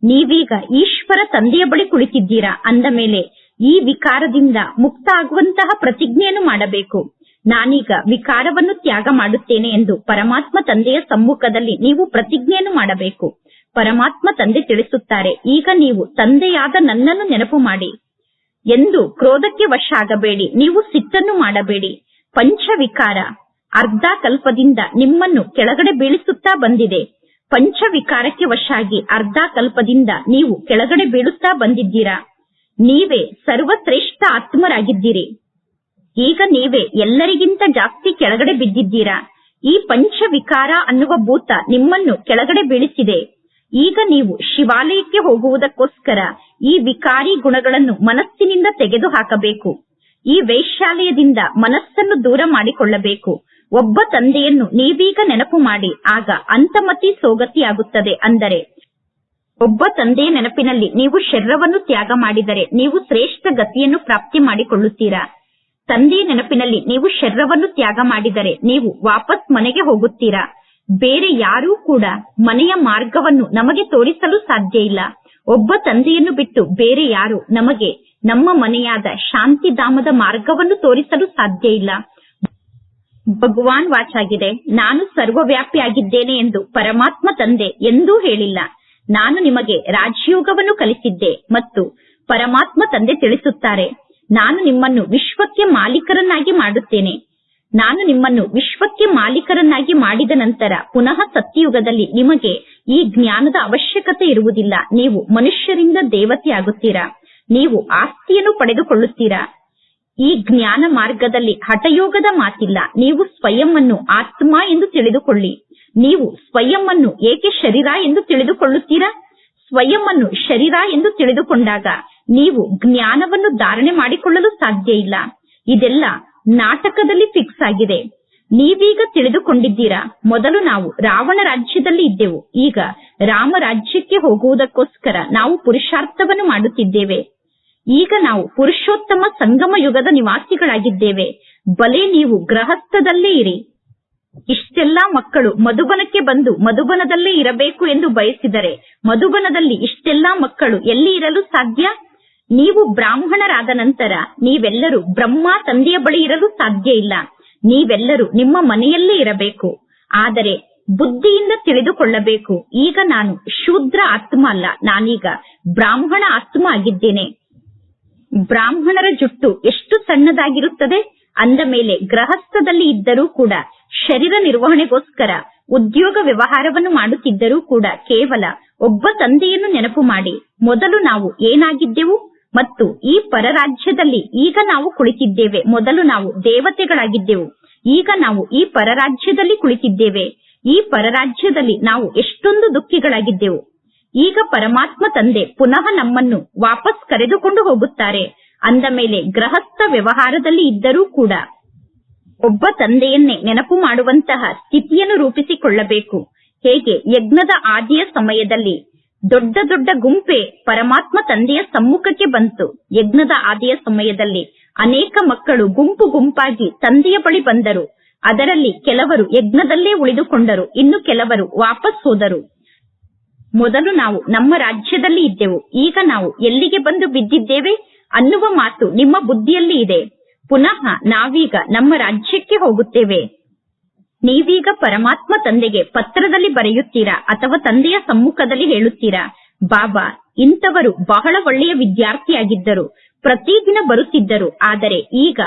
ನೀವೀಗ ಈಶ್ವರ ತಂದೆಯ ಬಳಿ ಕುಳಿತಿದ್ದೀರಾ? ಅಂದ ಮೇಲೆ ಈ ವಿಕಾರದಿಂದ ಮುಕ್ತ ಆಗುವಂತಹ ಪ್ರತಿಜ್ಞೆಯನ್ನು ಮಾಡಬೇಕು. ನಾನೀಗ ವಿಕಾರವನ್ನು ತ್ಯಾಗ ಮಾಡುತ್ತೇನೆ ಎಂದು ಪರಮಾತ್ಮ ತಂದೆಯ ಸಮ್ಮುಖದಲ್ಲಿ ನೀವು ಪ್ರತಿಜ್ಞೆಯನ್ನು ಮಾಡಬೇಕು. ಪರಮಾತ್ಮ ತಂದೆ ತಿಳಿಸುತ್ತಾರೆ, ಈಗ ನೀವು ತಂದೆಯಾದ ನನ್ನನ್ನು ನೆನಪು ಮಾಡಿ. ಎಂದು ಕ್ರೋಧಕ್ಕೆ ವಶ ಆಗಬೇಡಿ ನೀವು ಸಿಟ್ಟನ್ನು ಮಾಡಬೇಡಿ. ಪಂಚ ವಿಕಾರ ಅರ್ಧ ಕಲ್ಪದಿಂದ ನಿಮ್ಮನ್ನು ಕೆಳಗಡೆ ಬೀಳಿಸುತ್ತಾ ಬಂದಿದೆ. ಪಂಚ ವಿಕಾರಕ್ಕೆ ವಶಾಗಿ ಅರ್ಧ ಕಲ್ಪದಿಂದ ನೀವು ಕೆಳಗಡೆ ಬೀಳುತ್ತಾ ಬಂದಿದ್ದೀರಾ? ನೀವೇ ಸರ್ವಶ್ರೇಷ್ಠ ಆತ್ಮರಾಗಿದ್ದೀರಿ. ಈಗ ನೀವೇ ಎಲ್ಲರಿಗಿಂತ ಜಾಸ್ತಿ ಕೆಳಗಡೆ ಬಿದ್ದಿದ್ದೀರಾ? ಈ ಪಂಚವಿಕಾರ ಅನ್ನುವ ಭೂತ ನಿಮ್ಮನ್ನು ಕೆಳಗಡೆ ಬೀಳಿಸಿದೆ. ಈಗ ನೀವು ಶಿವಾಲಯಕ್ಕೆ ಹೋಗುವುದಕ್ಕೋಸ್ಕರ ಈ ವಿಕಾರಿ ಗುಣಗಳನ್ನು ಮನಸ್ಸಿನಿಂದ ತೆಗೆದು ಹಾಕಬೇಕು ಈ ವೈಶ್ಯಾಲಯದಿಂದ ಮನಸ್ಸನ್ನು ದೂರ ಮಾಡಿಕೊಳ್ಳಬೇಕು. ಒಬ್ಬ ತಂದೆಯನ್ನು ನೀವೀಗ ನೆನಪು ಮಾಡಿ, ಆಗ ಅಂತಮತಿ ಸೋಗತಿಯಾಗುತ್ತದೆ ಅಂದರೆ, ಒಬ್ಬ ತಂದೆಯ ನೆನಪಿನಲ್ಲಿ ನೀವು ಶರೀರವನ್ನು ತ್ಯಾಗ ಮಾಡಿದರೆ ನೀವು ಶ್ರೇಷ್ಠ ಗತಿಯನ್ನು ಪ್ರಾಪ್ತಿ ಮಾಡಿಕೊಳ್ಳುತ್ತೀರಾ? ತಂದೆಯ ನೆನಪಿನಲ್ಲಿ ನೀವು ಶರೀರವನ್ನು ತ್ಯಾಗ ಮಾಡಿದರೆ ನೀವು ವಾಪಸ್ ಮನೆಗೆ ಹೋಗುತ್ತೀರಾ? ಬೇರೆ ಯಾರೂ ಕೂಡ ಮನೆಯ ಮಾರ್ಗವನ್ನು ನಮಗೆ ತೋರಿಸಲು ಸಾಧ್ಯ ಇಲ್ಲ. ಒಬ್ಬ ತಂದೆಯನ್ನು ಬಿಟ್ಟು ಬೇರೆ ಯಾರು ನಮಗೆ ನಮ್ಮ ಮನೆಯಾದ ಶಾಂತಿಧಾಮದ ಮಾರ್ಗವನ್ನು ತೋರಿಸಲು ಸಾಧ್ಯ ಇಲ್ಲ. ಭಗವಾನ್ ವಾಚಾಗಿದೆ ನಾನು ಸರ್ವವ್ಯಾಪಿಯಾಗಿದ್ದೇನೆ ಎಂದು ಪರಮಾತ್ಮ ತಂದೆ ಎಂದೂ ಹೇಳಿಲ್ಲ. ನಾನು ನಿಮಗೆ ರಾಜಯೋಗವನ್ನು ಕಲಿಸಿದ್ದೆ ಮತ್ತು ಪರಮಾತ್ಮ ತಂದೆ ತಿಳಿಸುತ್ತಾರೆ. ನಾನು ನಿಮ್ಮನ್ನು ವಿಶ್ವಕ್ಕೆ ಮಾಲೀಕರನ್ನಾಗಿ ಮಾಡುತ್ತೇನೆ. ನಾನು ನಿಮ್ಮನ್ನು ವಿಶ್ವಕ್ಕೆ ಮಾಲೀಕರನ್ನಾಗಿ ಮಾಡಿದ ನಂತರ ಪುನಃ ಸತ್ಯಯುಗದಲ್ಲಿ ನಿಮಗೆ ಈ ಜ್ಞಾನದ ಅವಶ್ಯಕತೆ ಇರುವುದಿಲ್ಲ. ನೀವು ಮನುಷ್ಯರಿಂದ ದೇವತೆ ಆಗುತ್ತೀರಾ ನೀವು ಆಸ್ತಿಯನ್ನು ಪಡೆದುಕೊಳ್ಳುತ್ತೀರಾ? ಈ ಜ್ಞಾನ ಮಾರ್ಗದಲ್ಲಿ ಹಠಯೋಗದ ಮಾತಿಲ್ಲ. ನೀವು ಸ್ವಯಂ ಅನ್ನು ಆತ್ಮ ಎಂದು ತಿಳಿದುಕೊಳ್ಳಿ. ನೀವು ಸ್ವಯಂ ಅನ್ನು ಏಕೆ ಶರೀರ ಎಂದು ತಿಳಿದುಕೊಳ್ಳುತ್ತೀರಾ? ಸ್ವಯಂ ಅನ್ನು ಶರೀರ ಎಂದು ತಿಳಿದುಕೊಂಡಾಗ ನೀವು ಜ್ಞಾನವನ್ನು ಧಾರಣೆ ಮಾಡಿಕೊಳ್ಳಲು ಸಾಧ್ಯ ಇಲ್ಲ. ಇದೆಲ್ಲ ನಾಟಕದಲ್ಲಿ ಫಿಕ್ಸ್ ಆಗಿದೆ. ನೀವೀಗ ತಿಳಿದುಕೊಂಡಿದ್ದೀರಾ? ಮೊದಲು ನಾವು ರಾವಣ ರಾಜ್ಯದಲ್ಲಿ ಇದ್ದೆವು. ಈಗ ರಾಮ ರಾಜ್ಯಕ್ಕೆ ಹೋಗುವುದಕ್ಕೋಸ್ಕರ ನಾವು ಪುರುಷಾರ್ಥವನ್ನು ಮಾಡುತ್ತಿದ್ದೇವೆ. ಈಗ ನಾವು ಪುರುಷೋತ್ತಮ ಸಂಗಮ ಯುಗದ ನಿವಾಸಿಗಳಾಗಿದ್ದೇವೆ. ಬಲೆ ನೀವು ಗೃಹಸ್ಥದಲ್ಲೇ ಇರಿ. ಇಷ್ಟೆಲ್ಲಾ ಮಕ್ಕಳು ಮಧುಬನಕ್ಕೆ ಬಂದು ಮಧುಬನದಲ್ಲೇ ಇರಬೇಕು ಎಂದು ಬಯಸಿದರೆ ಮಧುಬನದಲ್ಲಿ ಇಷ್ಟೆಲ್ಲಾ ಮಕ್ಕಳು ಎಲ್ಲಿ ಇರಲು ಸಾಧ್ಯ? ನೀವು ಬ್ರಾಹ್ಮಣರಾದ ನಂತರ ನೀವೆಲ್ಲರೂ ಬ್ರಹ್ಮ ತಂದೆಯ ಬಳಿ ಇರಲು ಸಾಧ್ಯ ಇಲ್ಲ. ನೀವೆಲ್ಲರೂ ನಿಮ್ಮ ಮನೆಯಲ್ಲೇ ಇರಬೇಕು. ಆದರೆ ಬುದ್ಧಿಯಿಂದ ತಿಳಿದುಕೊಳ್ಳಬೇಕು. ಈಗ ನಾನು ಶೂದ್ರ ಆತ್ಮ ಅಲ್ಲ. ನಾನೀಗ ಬ್ರಾಹ್ಮಣ ಆತ್ಮ ಆಗಿದ್ದೇನೆ. ಬ್ರಾಹ್ಮಣರ ಜುಟ್ಟು ಎಷ್ಟು ಸಣ್ಣದಾಗಿರುತ್ತದೆ? ಅಂದ ಮೇಲೆ ಗೃಹಸ್ಥದಲ್ಲಿ ಇದ್ದರೂ ಕೂಡ, ಶರೀರ ನಿರ್ವಹಣೆಗೋಸ್ಕರ, ಉದ್ಯೋಗ ವ್ಯವಹಾರವನ್ನು ಮಾಡುತ್ತಿದ್ದರೂ ಕೂಡ ಕೇವಲ ಒಬ್ಬ ತಂದೆಯನ್ನು ನೆನಪು ಮಾಡಿ, ಮೊದಲು ನಾವು ಏನಾಗಿದ್ದೆವು? ಮತ್ತು ಈ ಪರರಾಜ್ಯದಲ್ಲಿ ಈಗ ನಾವು ಕುಳಿತಿದ್ದೇವೆ, ಮೊದಲು ನಾವು ದೇವತೆಗಳಾಗಿದ್ದೆವು, ಈಗ ನಾವು ಈ ಪರರಾಜ್ಯದಲ್ಲಿ ಕುಳಿತಿದ್ದೇವೆ, ಈ ಪರರಾಜ್ಯದಲ್ಲಿ ನಾವು ಎಷ್ಟೊಂದು ದುಃಖಿಗಳಾಗಿದ್ದೆವು. ಈಗ ಪರಮಾತ್ಮ ತಂದೆ ಪುನಃ ನಮ್ಮನ್ನು ವಾಪಸ್ ಕರೆದುಕೊಂಡು ಹೋಗುತ್ತಾರೆ. ಅಂದ ಮೇಲೆ ಗೃಹಸ್ಥ ವ್ಯವಹಾರದಲ್ಲಿ ಇದ್ದರೂ ಕೂಡ ಒಬ್ಬ ತಂದೆಯನ್ನೇ ನೆನಪು ಮಾಡುವಂತಹ ಸ್ಥಿತಿಯನ್ನು ರೂಪಿಸಿಕೊಳ್ಳಬೇಕು. ಹೇಗೆ? ಯಜ್ಞದ ಆದಿಯ ಸಮಯದಲ್ಲಿ ದೊಡ್ಡ ದೊಡ್ಡ ಗುಂಪೆ ಪರಮಾತ್ಮ ತಂದೆಯ ಸಮ್ಮುಖಕ್ಕೆ ಬಂತು. ಯಜ್ಞದ ಆದಿಯ ಸಮಯದಲ್ಲಿ ಅನೇಕ ಮಕ್ಕಳು ಗುಂಪು ಗುಂಪಾಗಿ ತಂದೆಯ ಬಳಿ ಬಂದರು. ಅದರಲ್ಲಿ ಕೆಲವರು ಯಜ್ಞದಲ್ಲೇ ಉಳಿದುಕೊಂಡರು. ಇನ್ನು ಕೆಲವರು ವಾಪಸ್ ಹೋದರು. ಮೊದಲು ನಾವು ನಮ್ಮ ರಾಜ್ಯದಲ್ಲಿ ಇದ್ದೆವು. ಈಗ ನಾವು ಎಲ್ಲಿಗೆ ಬಂದು ಬಿದ್ದಿದ್ದೇವೆ ಅನ್ನುವ ಮಾತು ನಿಮ್ಮ ಬುದ್ಧಿಯಲ್ಲಿ ಇದೆ. ಪುನಃ ನಾವೀಗ ನಮ್ಮ ರಾಜ್ಯಕ್ಕೆ ಹೋಗುತ್ತೇವೆ. ನೀವೀಗ ಪರಮಾತ್ಮ ತಂದೆಗೆ ಪತ್ರದಲ್ಲಿ ಬರೆಯುತ್ತೀರಾ ಅಥವಾ ತಂದೆಯ ಸಮ್ಮುಖದಲ್ಲಿ ಹೇಳುತ್ತೀರಾ? ಬಾಬಾ, ಇಂಥವರು ಬಹಳ ಒಳ್ಳೆಯ ವಿದ್ಯಾರ್ಥಿಯಾಗಿದ್ದರು. ಪ್ರತಿದಿನ ಬರುತ್ತಿದ್ದರು. ಆದರೆ ಈಗ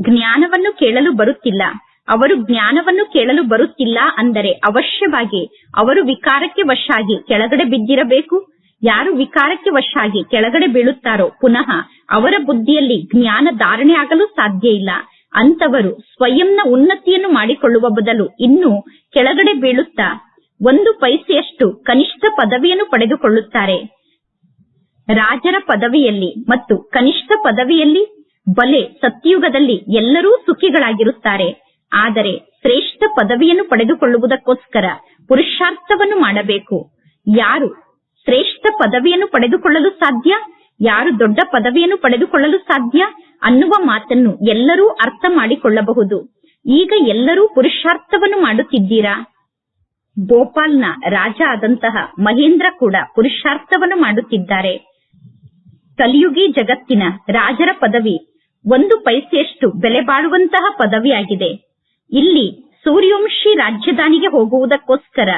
ಜ್ಞಾನವನ್ನು ಕೇಳಲು ಬರುತ್ತಿಲ್ಲ. ಅವರು ಜ್ಞಾನವನ್ನು ಕೇಳಲು ಬರುತ್ತಿಲ್ಲ ಅಂದರೆ ಅವಶ್ಯವಾಗಿ ಅವರು ವಿಕಾರಕ್ಕೆ ವಶಾಗಿ ಕೆಳಗಡೆ ಬಿದ್ದಿರಬೇಕು. ಯಾರು ವಿಕಾರಕ್ಕೆ ವಶಾಗಿ ಕೆಳಗಡೆ ಬೀಳುತ್ತಾರೋ ಪುನಃ ಅವರ ಬುದ್ಧಿಯಲ್ಲಿ ಜ್ಞಾನ ಧಾರಣೆ ಆಗಲು ಸಾಧ್ಯ ಇಲ್ಲ. ಅಂತವರು ಸ್ವಯಂನ ಉನ್ನತಿಯನ್ನು ಮಾಡಿಕೊಳ್ಳುವ ಬದಲು ಇನ್ನೂ ಕೆಳಗಡೆ ಬೀಳುತ್ತಾ ಒಂದು ಪೈಸೆಯಷ್ಟು ಕನಿಷ್ಠ ಪದವಿಯನ್ನು ಪಡೆದುಕೊಳ್ಳುತ್ತಾರೆ. ರಾಜರ ಪದವಿಯಲ್ಲಿ ಮತ್ತು ಕನಿಷ್ಠ ಪದವಿಯಲ್ಲಿ ಬಲೆ ಸತ್ಯುಗದಲ್ಲಿ ಎಲ್ಲರೂ ಸುಖಿಗಳಾಗಿರುತ್ತಾರೆ. ಆದರೆ ಶ್ರೇಷ್ಠ ಪದವಿಯನ್ನು ಪಡೆದುಕೊಳ್ಳುವುದಕ್ಕೋಸ್ಕರ ಪುರುಷಾರ್ಥವನ್ನು ಮಾಡಬೇಕು. ಯಾರು ಶ್ರೇಷ್ಠ ಪದವಿಯನ್ನು ಪಡೆದುಕೊಳ್ಳಲು ಸಾಧ್ಯ? ಯಾರು ದೊಡ್ಡ ಪದವಿಯನ್ನು ಪಡೆದುಕೊಳ್ಳಲು ಸಾಧ್ಯ? ಅನ್ನುವ ಮಾತನ್ನು ಎಲ್ಲರೂ ಅರ್ಥ ಮಾಡಿಕೊಳ್ಳಬಹುದು. ಈಗ ಎಲ್ಲರೂ ಪುರುಷಾರ್ಥವನ್ನು ಮಾಡುತ್ತಿದ್ದೀರಾ? ಭೋಪಾಲ್ನ ರಾಜ ಆದಂತಹ ಮಹೇಂದ್ರ ಕೂಡ ಪುರುಷಾರ್ಥವನ್ನು ಮಾಡುತ್ತಿದ್ದಾರೆ. ಕಲಿಯುಗಿ ಜಗತ್ತಿನ ರಾಜರ ಪದವಿ ಒಂದು ಪೈಸೆಯಷ್ಟು ಬೆಲೆ ಬಾಳುವಂತಹ ಪದವಿಯಾಗಿದೆ. ಇಲ್ಲಿ ಸೂರ್ಯವಂಶಿ ರಾಜಧಾನಿಗೆ ಹೋಗುವುದಕ್ಕೋಸ್ಕರ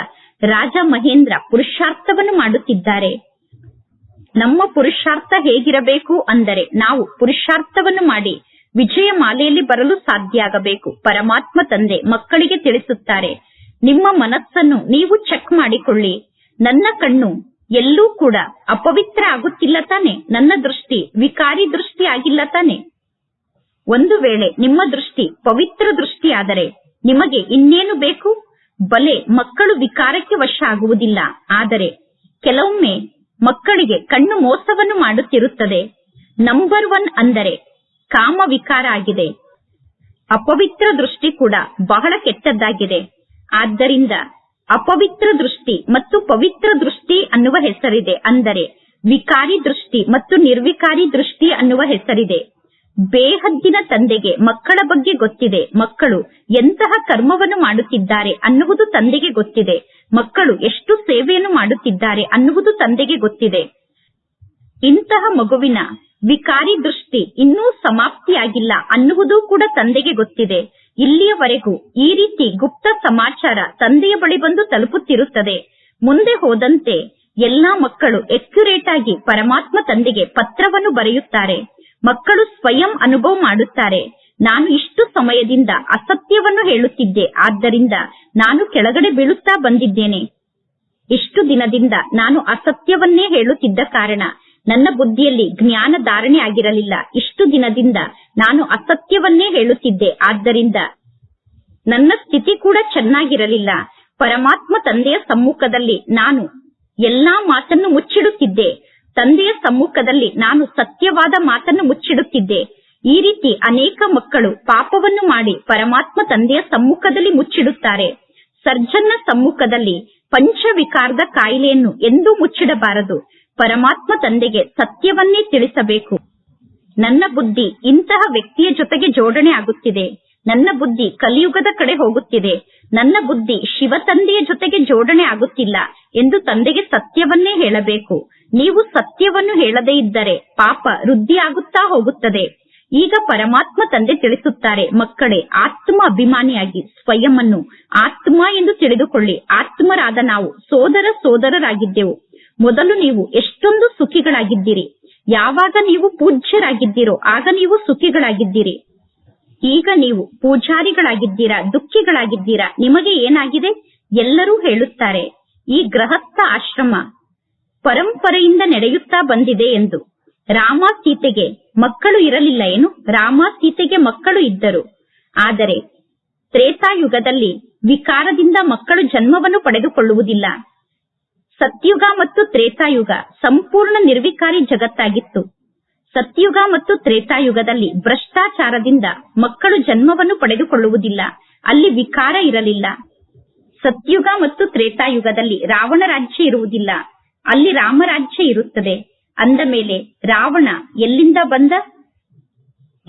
ರಾಜ ಮಹೇಂದ್ರ ಪುರುಷಾರ್ಥವನ್ನು ಮಾಡುತ್ತಿದ್ದಾರೆ. ನಮ್ಮ ಪುರುಷಾರ್ಥ ಹೇಗಿರಬೇಕು ಅಂದರೆ ನಾವು ಪುರುಷಾರ್ಥವನ್ನು ಮಾಡಿ ವಿಜಯ ಮಾಲೆಯಲ್ಲಿ ಬರಲು ಸಾಧ್ಯ ಆಗಬೇಕು ಪರಮಾತ್ಮ ತಂದೆ ಮಕ್ಕಳಿಗೆ ತಿಳಿಸುತ್ತಾರೆ, ನಿಮ್ಮ ಮನಸ್ಸನ್ನು ನೀವು ಚೆಕ್ ಮಾಡಿಕೊಳ್ಳಿ. ನನ್ನ ಕಣ್ಣು ಎಲ್ಲೂ ಕೂಡ ಅಪವಿತ್ರ ಆಗುತ್ತಿಲ್ಲ ತಾನೆ, ನನ್ನ ದೃಷ್ಟಿ ವಿಕಾರಿ ದೃಷ್ಟಿ ಆಗಿಲ್ಲ ತಾನೆ. ಒಂದು ವೇಳೆ ನಿಮ್ಮ ದೃಷ್ಟಿ ಪವಿತ್ರ ದೃಷ್ಟಿಯಾದರೆ ನಿಮಗೆ ಇನ್ನೇನು ಬೇಕು? ಬಲೆ ಮಕ್ಕಳು ವಿಕಾರಕ್ಕೆ ವಶ ಆಗುವುದಿಲ್ಲ ಆದರೆ ಕೆಲವೊಮ್ಮೆ ಮಕ್ಕಳಿಗೆ ಕಣ್ಣು ಮೋಸವನ್ನು ಮಾಡುತ್ತಿರುತ್ತದೆ. ನಂಬರ್ ಒನ್ ಅಂದರೆ ಕಾಮ ವಿಕಾರ ಆಗಿದೆ. ಅಪವಿತ್ರ ದೃಷ್ಟಿ ಕೂಡ ಬಹಳ ಕೆಟ್ಟದ್ದಾಗಿದೆ. ಆದ್ದರಿಂದ ಅಪವಿತ್ರ ದೃಷ್ಟಿ ಮತ್ತು ಪವಿತ್ರ ದೃಷ್ಟಿ ಅನ್ನುವ ಹೆಸರಿದೆ. ಅಂದರೆ ವಿಕಾರಿ ದೃಷ್ಟಿ ಮತ್ತು ನಿರ್ವಿಕಾರಿ ದೃಷ್ಟಿ ಅನ್ನುವ ಹೆಸರಿದೆ. ಬೇಹದ್ದಿನ ತಂದೆಗೆ ಮಕ್ಕಳ ಬಗ್ಗೆ ಗೊತ್ತಿದೆ. ಮಕ್ಕಳು ಎಂತಹ ಕರ್ಮವನ್ನು ಮಾಡುತ್ತಿದ್ದಾರೆ ಅನ್ನುವುದು ತಂದೆಗೆ ಗೊತ್ತಿದೆ. ಮಕ್ಕಳು ಎಷ್ಟು ಸೇವೆಯನ್ನು ಮಾಡುತ್ತಿದ್ದಾರೆ ಅನ್ನುವುದು ತಂದೆಗೆ ಗೊತ್ತಿದೆ. ಇಂತಹ ಮಗುವಿನ ವಿಕಾರಿ ದೃಷ್ಟಿ ಇನ್ನೂ ಸಮಾಪ್ತಿಯಾಗಿಲ್ಲ ಅನ್ನುವುದು ಕೂಡ ತಂದೆಗೆ ಗೊತ್ತಿದೆ. ಇಲ್ಲಿಯವರೆಗೂ ಈ ರೀತಿ ಗುಪ್ತ ಸಮಾಚಾರ ತಂದೆಯ ಬಳಿ ಬಂದು ತಲುಪುತ್ತಿರುತ್ತದೆ. ಮುಂದೆ ಹೋದಂತೆ ಎಲ್ಲಾ ಮಕ್ಕಳು ಎಕ್ಯುರೇಟ್ ಆಗಿ ಪರಮಾತ್ಮ ತಂದೆಗೆ ಪತ್ರವನ್ನು ಬರೆಯುತ್ತಾರೆ. ಮಕ್ಕಳು ಸ್ವಯಂ ಅನುಭವ ಮಾಡುತ್ತಾರೆ. ನಾನು ಇಷ್ಟು ಸಮಯದಿಂದ ಅಸತ್ಯವನ್ನು ಹೇಳುತ್ತಿದ್ದೆ. ಆದ್ದರಿಂದ ನಾನು ಕೆಳಗಡೆ ಬೀಳುತ್ತಾ ಬಂದಿದ್ದೇನೆ. ಇಷ್ಟು ದಿನದಿಂದ ನಾನು ಅಸತ್ಯವನ್ನೇ ಹೇಳುತ್ತಿದ್ದ ಕಾರಣ ನನ್ನ ಬುದ್ಧಿಯಲ್ಲಿ ಜ್ಞಾನ ಧಾರಣೆ ಆಗಿರಲಿಲ್ಲ. ಇಷ್ಟು ದಿನದಿಂದ ನಾನು ಅಸತ್ಯವನ್ನೇ ಹೇಳುತ್ತಿದ್ದೆ. ಆದ್ದರಿಂದ ನನ್ನ ಸ್ಥಿತಿ ಕೂಡ ಚೆನ್ನಾಗಿರಲಿಲ್ಲ. ಪರಮಾತ್ಮ ತಂದೆಯ ಸಮ್ಮುಖದಲ್ಲಿ ನಾನು ಎಲ್ಲಾ ಮಾತನ್ನು ಮುಚ್ಚಿಡುತ್ತಿದ್ದೆ. ತಂದೆಯ ಸಮ್ಮುಖದಲ್ಲಿ ನಾನು ಸತ್ಯವಾದ ಮಾತನ್ನು ಮುಚ್ಚಿಡುತ್ತಿದ್ದೆ. ಈ ರೀತಿ ಅನೇಕ ಮಕ್ಕಳು ಪಾಪವನ್ನು ಮಾಡಿ ಪರಮಾತ್ಮ ತಂದೆಯ ಸಮ್ಮುಖದಲ್ಲಿ ಮುಚ್ಚಿಡುತ್ತಾರೆ. ಸರ್ಜನ್ನ ಸಮ್ಮುಖದಲ್ಲಿ ಪಂಚವಿಕಾರದ ಕಾಯಿಲೆಯನ್ನು ಎಂದೂ ಮುಚ್ಚಿಡಬಾರದು. ಪರಮಾತ್ಮ ತಂದೆಗೆ ಸತ್ಯವನ್ನೇ ತಿಳಿಸಬೇಕು. ನನ್ನ ಬುದ್ಧಿ ಇಂತಹ ವ್ಯಕ್ತಿಯ ಜೊತೆಗೆ ಜೋಡಣೆ ಆಗುತ್ತಿದೆ. ನನ್ನ ಬುದ್ಧಿ ಕಲಿಯುಗದ ಕಡೆ ಹೋಗುತ್ತಿದೆ. ನನ್ನ ಬುದ್ಧಿ ಶಿವ ತಂದೆಯ ಜೊತೆಗೆ ಜೋಡಣೆ ಆಗುತ್ತಿಲ್ಲ ಎಂದು ತಂದೆಗೆ ಸತ್ಯವನ್ನೇ ಹೇಳಬೇಕು. ನೀವು ಸತ್ಯವನ್ನು ಹೇಳದೇ ಇದ್ದರೆ ಪಾಪ ವೃದ್ಧಿಯಾಗುತ್ತಾ ಹೋಗುತ್ತದೆ. ಈಗ ಪರಮಾತ್ಮ ತಂದೆ ತಿಳಿಸುತ್ತಾರೆ, ಮಕ್ಕಳೇ, ಆತ್ಮ ಅಭಿಮಾನಿಯಾಗಿ ಸ್ವಯಂ ಆತ್ಮ ಎಂದು ತಿಳಿದುಕೊಳ್ಳಿ. ಆತ್ಮರಾದ ನಾವು ಸೋದರ ಸೋದರರಾಗಿದ್ದೆವು. ಮೊದಲು ನೀವು ಎಷ್ಟೊಂದು ಸುಖಿಗಳಾಗಿದ್ದೀರಿ. ಯಾವಾಗ ನೀವು ಪೂಜ್ಯರಾಗಿದ್ದೀರೋ ಆಗ ನೀವು ಸುಖಿಗಳಾಗಿದ್ದೀರಿ. ಈಗ ನೀವು ಪೂಜಾರಿಗಳಾಗಿದ್ದೀರಾ, ದುಃಖಿಗಳಾಗಿದ್ದೀರಾ, ನಿಮಗೆ ಏನಾಗಿದೆ? ಎಲ್ಲರೂ ಹೇಳುತ್ತಾರೆ, ಈ ಗೃಹಸ್ಥ ಆಶ್ರಮ ಪರಂಪರೆಯಿಂದ ನಡೆಯುತ್ತಾ ಬಂದಿದೆ ಎಂದು. ರಾಮ ಸೀತೆಗೆ ಮಕ್ಕಳು ಇರಲಿಲ್ಲ ಏನು? ರಾಮ ಸೀತೆಗೆ ಮಕ್ಕಳು ಇದ್ದರು. ಆದರೆ ತ್ರೇತಾಯುಗದಲ್ಲಿ ವಿಕಾರದಿಂದ ಮಕ್ಕಳು ಜನ್ಮವನ್ನು ಪಡೆದುಕೊಳ್ಳುವುದಿಲ್ಲ. ಸತ್ಯುಗ ಮತ್ತು ತ್ರೇತಾಯುಗ ಸಂಪೂರ್ಣ ನಿರ್ವಿಕಾರಿ ಜಗತ್ತಾಗಿತ್ತು. ಸತ್ಯುಗ ಮತ್ತು ತ್ರೇತಾಯುಗದಲ್ಲಿ ಭ್ರಷ್ಟಾಚಾರದಿಂದ ಮಕ್ಕಳು ಜನ್ಮವನ್ನು ಪಡೆದುಕೊಳ್ಳುವುದಿಲ್ಲ. ಅಲ್ಲಿ ವಿಕಾರ ಇರಲಿಲ್ಲ. ಸತ್ಯುಗ ಮತ್ತು ತ್ರೇತಾಯುಗದಲ್ಲಿ ರಾವಣ ರಾಜ್ಯ ಇರುವುದಿಲ್ಲ. ಅಲ್ಲಿ ರಾಮರಾಜ್ಯ ಇರುತ್ತದೆ. ಅಂದ ಮೇಲೆ ರಾವಣ ಎಲ್ಲಿಂದ ಬಂದ?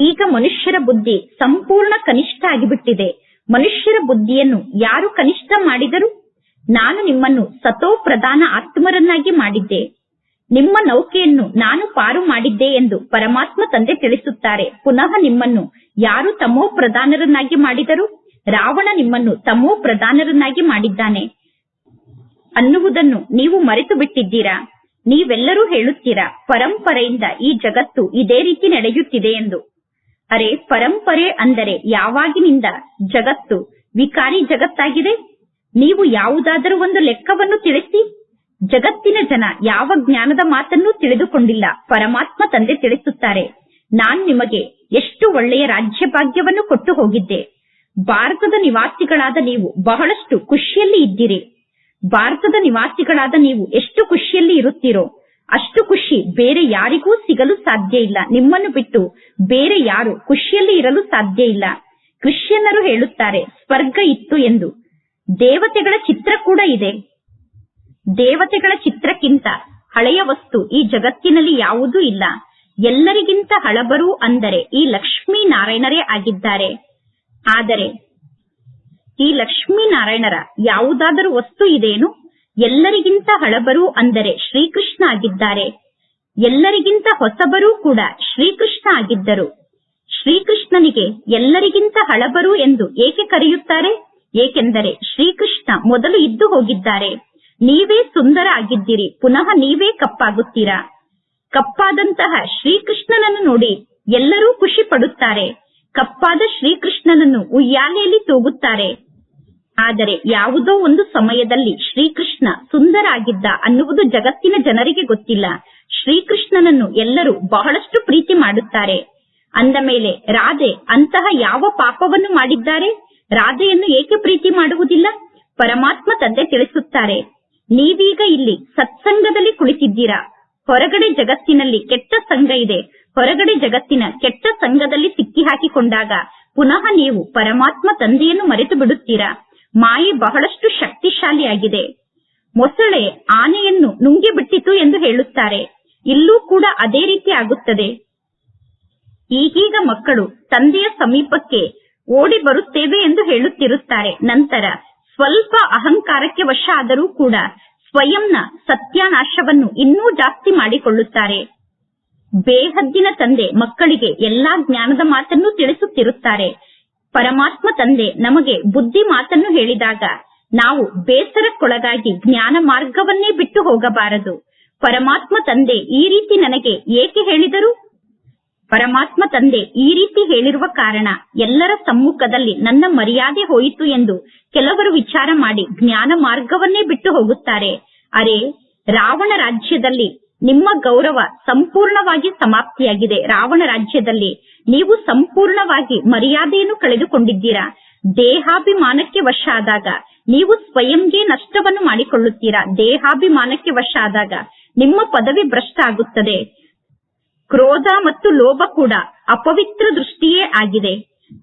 ಈಗ ಮನುಷ್ಯರ ಬುದ್ಧಿ ಸಂಪೂರ್ಣ ಕನಿಷ್ಠ ಆಗಿಬಿಟ್ಟಿದೆ. ಮನುಷ್ಯರ ಬುದ್ಧಿಯನ್ನು ಯಾರು ಕನಿಷ್ಠ ಮಾಡಿದರು? ನಾನು ನಿಮ್ಮನ್ನು ಸತೋ ಪ್ರಧಾನ ಆತ್ಮರನ್ನಾಗಿ ಮಾಡಿದ್ದೆ. ನಿಮ್ಮ ನೌಕೆಯನ್ನು ನಾನು ಪಾರು ಮಾಡಿದ್ದೆ ಎಂದು ಪರಮಾತ್ಮ ತಂದೆ ತಿಳಿಸುತ್ತಾರೆ. ಪುನಃ ನಿಮ್ಮನ್ನು ಯಾರು ತಮೋ ಪ್ರಧಾನರನ್ನಾಗಿ ಮಾಡಿದರು? ರಾವಣ ನಿಮ್ಮನ್ನು ತಮೋ ಪ್ರಧಾನರನ್ನಾಗಿ ಮಾಡಿದ್ದಾನೆ. ಅನ್ನುವುದನ್ನು ನೀವು ಮರೆತು ಬಿಟ್ಟಿದ್ದೀರಾ? ನೀವೆಲ್ಲರೂ ಹೇಳುತ್ತೀರಾ, ಪರಂಪರೆಯಿಂದ ಈ ಜಗತ್ತು ಇದೇ ರೀತಿ ನಡೆಯುತ್ತಿದೆ ಎಂದು. ಅರೆ, ಪರಂಪರೆ ಅಂದರೆ ಯಾವಾಗಿನಿಂದ ಜಗತ್ತು ವಿಕಾರಿ ಜಗತ್ತಾಗಿದೆ? ನೀವು ಯಾವುದಾದರೂ ಒಂದು ಲೆಕ್ಕವನ್ನು ತಿಳಿಸಿ. ಜಗತ್ತಿನ ಜನ ಯಾವ ಜ್ಞಾನದ ಮಾತನ್ನೂ ತಿಳಿದುಕೊಂಡಿಲ್ಲ. ಪರಮಾತ್ಮ ತಂದೆ ತಿಳಿಸುತ್ತಾರೆ. ನಾನ್ ನಿಮಗೆ ಎಷ್ಟು ಒಳ್ಳೆಯ ರಾಜ್ಯ ಭಾಗ್ಯವನ್ನು ಕೊಟ್ಟು ಹೋಗಿದ್ದೆ. ಭಾರತದ ನಿವಾಸಿಗಳಾದ ನೀವು ಬಹಳಷ್ಟು ಖುಷಿಯಲ್ಲಿ ಇದ್ದೀರಿ. ಭಾರತದ ನಿವಾಸಿಗಳಾದ ನೀವು ಎಷ್ಟು ಖುಷಿಯಲ್ಲಿ ಇರುತ್ತೀರೋ, ಅಷ್ಟು ಖುಷಿ ಬೇರೆ ಯಾರಿಗೂ ಸಿಗಲು ಸಾಧ್ಯ ಇಲ್ಲ. ನಿಮ್ಮನ್ನು ಬಿಟ್ಟು ಬೇರೆ ಯಾರು ಖುಷಿಯಲ್ಲಿ ಇರಲು ಸಾಧ್ಯ ಇಲ್ಲ. ಕ್ರಿಶ್ಚಿಯನ್ನರು ಹೇಳುತ್ತಾರೆ ಸ್ವರ್ಗ ಇತ್ತು ಎಂದು. ದೇವತೆಗಳ ಚಿತ್ರ ಕೂಡ ಇದೆ. ದೇವತೆಗಳ ಚಿತ್ರಕ್ಕಿಂತ ಹಳೆಯ ವಸ್ತು ಈ ಜಗತ್ತಿನಲ್ಲಿ ಯಾವುದೂ ಇಲ್ಲ. ಎಲ್ಲರಿಗಿಂತ ಹಳಬರು ಅಂದರೆ ಈ ಲಕ್ಷ್ಮೀ ನಾರಾಯಣರೇ ಆಗಿದ್ದಾರೆ. ಆದರೆ ಈ ಲಕ್ಷ್ಮೀ ನಾರಾಯಣರ ಯಾವುದಾದರೂ ವಸ್ತು ಇದೇನು? ಎಲ್ಲರಿಗಿಂತ ಹಳಬರು ಅಂದರೆ ಶ್ರೀಕೃಷ್ಣ ಆಗಿದ್ದಾರೆ. ಎಲ್ಲರಿಗಿಂತ ಹೊಸಬರೂ ಕೂಡ ಶ್ರೀಕೃಷ್ಣ ಆಗಿದ್ದರು. ಶ್ರೀಕೃಷ್ಣನಿಗೆ ಎಲ್ಲರಿಗಿಂತ ಹಳಬರು ಎಂದು ಏಕೆ ಕರೆಯುತ್ತಾರೆ? ಏಕೆಂದರೆ ಶ್ರೀಕೃಷ್ಣ ಮೊದಲು ಇದ್ದು ಹೋಗಿದ್ದಾರೆ. ನೀವೇ ಸುಂದರ ಆಗಿದ್ದೀರಿ ಪುನಃ ನೀವೇ ಕಪ್ಪಾಗುತ್ತೀರಾ? ಕಪ್ಪಾದಂತಹ ಶ್ರೀಕೃಷ್ಣನನ್ನು ನೋಡಿ ಎಲ್ಲರೂ ಖುಷಿ ಪಡುತ್ತಾರೆ. ಕಪ್ಪಾದ ಶ್ರೀಕೃಷ್ಣನನ್ನು ಉಯ್ಯಾಲೆಯಲ್ಲಿ ತೂಗುತ್ತಾರೆ. ಆದರೆ ಯಾವುದೋ ಒಂದು ಸಮಯದಲ್ಲಿ ಶ್ರೀಕೃಷ್ಣ ಸುಂದರ ಆಗಿದ್ದ ಅನ್ನುವುದು ಜಗತ್ತಿನ ಜನರಿಗೆ ಗೊತ್ತಿಲ್ಲ. ಶ್ರೀಕೃಷ್ಣನನ್ನು ಎಲ್ಲರೂ ಬಹಳಷ್ಟು ಪ್ರೀತಿ ಮಾಡುತ್ತಾರೆ. ಅಂದ ಮೇಲೆ ರಾಧೆ ಅಂತಹ ಯಾವ ಪಾಪವನ್ನು ಮಾಡಿದ್ದಾರೆ? ರಾಧೆಯನ್ನು ಏಕೆ ಪ್ರೀತಿ ಮಾಡುವುದಿಲ್ಲ? ಪರಮಾತ್ಮ ತಂದೆ ತಿಳಿಸುತ್ತಾರೆ. ನೀವೀಗ ಇಲ್ಲಿ ಸತ್ಸಂಗದಲ್ಲಿ ಕುಳಿತಿದ್ದೀರಾ? ಹೊರಗಡೆ ಜಗತ್ತಿನಲ್ಲಿ ಕೆಟ್ಟ ಸಂಘ ಇದೆ. ಹೊರಗಡೆ ಜಗತ್ತಿನ ಕೆಟ್ಟ ಸಂಘದಲ್ಲಿ ಸಿಕ್ಕಿ ಹಾಕಿಕೊಂಡಾಗ ಪುನಃ ನೀವು ಪರಮಾತ್ಮ ತಂದೆಯನ್ನು ಮರೆತು ಬಿಡುತ್ತೀರಾ ಮಾಯೆ ಬಹಳಷ್ಟು ಶಕ್ತಿಶಾಲಿಯಾಗಿದೆ. ಮೊಸಳೆ ಆನೆಯನ್ನು ನುಂಗಿ ಬಿಟ್ಟಿತು ಎಂದು ಹೇಳುತ್ತಾರೆ. ಇಲ್ಲೂ ಕೂಡ ಅದೇ ರೀತಿ ಆಗುತ್ತದೆ. ಈಗೀಗ ಮಕ್ಕಳು ತಂದೆಯ ಸಮೀಪಕ್ಕೆ ಓಡಿ ಬರುತ್ತೇವೆ ಎಂದು ಹೇಳುತ್ತಿರುತ್ತಾರೆ. ನಂತರ ಸ್ವಲ್ಪ ಅಹಂಕಾರಕ್ಕೆ ವಶ ಆದರೂ ಕೂಡ ಸ್ವಯಂನ ಸತ್ಯಾನಾಶವನ್ನು ಇನ್ನೂ ಜಾಸ್ತಿ ಮಾಡಿಕೊಳ್ಳುತ್ತಾರೆ. ಬೇಹದ್ದಿನ ತಂದೆ ಮಕ್ಕಳಿಗೆ ಎಲ್ಲಾ ಜ್ಞಾನದ ಮಾತನ್ನು ತಿಳಿಸುತ್ತಿರುತ್ತಾರೆ. ಪರಮಾತ್ಮ ತಂದೆ ನಮಗೆ ಬುದ್ಧಿ ಮಾತನ್ನು ಹೇಳಿದಾಗ ನಾವು ಬೇಸರಕ್ಕೊಳಗಾಗಿ ಜ್ಞಾನ ಮಾರ್ಗವನ್ನೇ ಬಿಟ್ಟು ಹೋಗಬಾರದು. ಪರಮಾತ್ಮ ತಂದೆ ಈ ರೀತಿ ನನಗೆ ಏಕೆ ಹೇಳಿದರು? ಪರಮಾತ್ಮ ತಂದೆ ಈ ರೀತಿ ಹೇಳಿರುವ ಕಾರಣ ಎಲ್ಲರ ಸಮ್ಮುಖದಲ್ಲಿ ನನ್ನ ಮರ್ಯಾದೆ ಹೋಯಿತು ಎಂದು ಕೆಲವರು ವಿಚಾರ ಮಾಡಿ ಜ್ಞಾನ ಮಾರ್ಗವನ್ನೇ ಬಿಟ್ಟು ಹೋಗುತ್ತಾರೆ. ಅರೆ, ರಾವಣ ರಾಜ್ಯದಲ್ಲಿ ನಿಮ್ಮ ಗೌರವ ಸಂಪೂರ್ಣವಾಗಿ ಸಮಾಪ್ತಿಯಾಗಿದೆ. ರಾವಣ ರಾಜ್ಯದಲ್ಲಿ ನೀವು ಸಂಪೂರ್ಣವಾಗಿ ಮರ್ಯಾದೆಯನ್ನು ಕಳೆದುಕೊಂಡಿದ್ದೀರಾ. ದೇಹಾಭಿಮಾನಕ್ಕೆ ವಶ ಆದಾಗ ನೀವು ಸ್ವಯಂಗೆ ನಷ್ಟವನ್ನು ಮಾಡಿಕೊಳ್ಳುತ್ತೀರಾ. ದೇಹಾಭಿಮಾನಕ್ಕೆ ವಶ ಆದಾಗ ನಿಮ್ಮ ಪದವಿ ಭ್ರಷ್ಟ ಆಗುತ್ತದೆ. ಕ್ರೋಧ ಮತ್ತು ಲೋಭ ಕೂಡ ಅಪವಿತ್ರ ದೃಷ್ಟಿಯೇ ಆಗಿದೆ.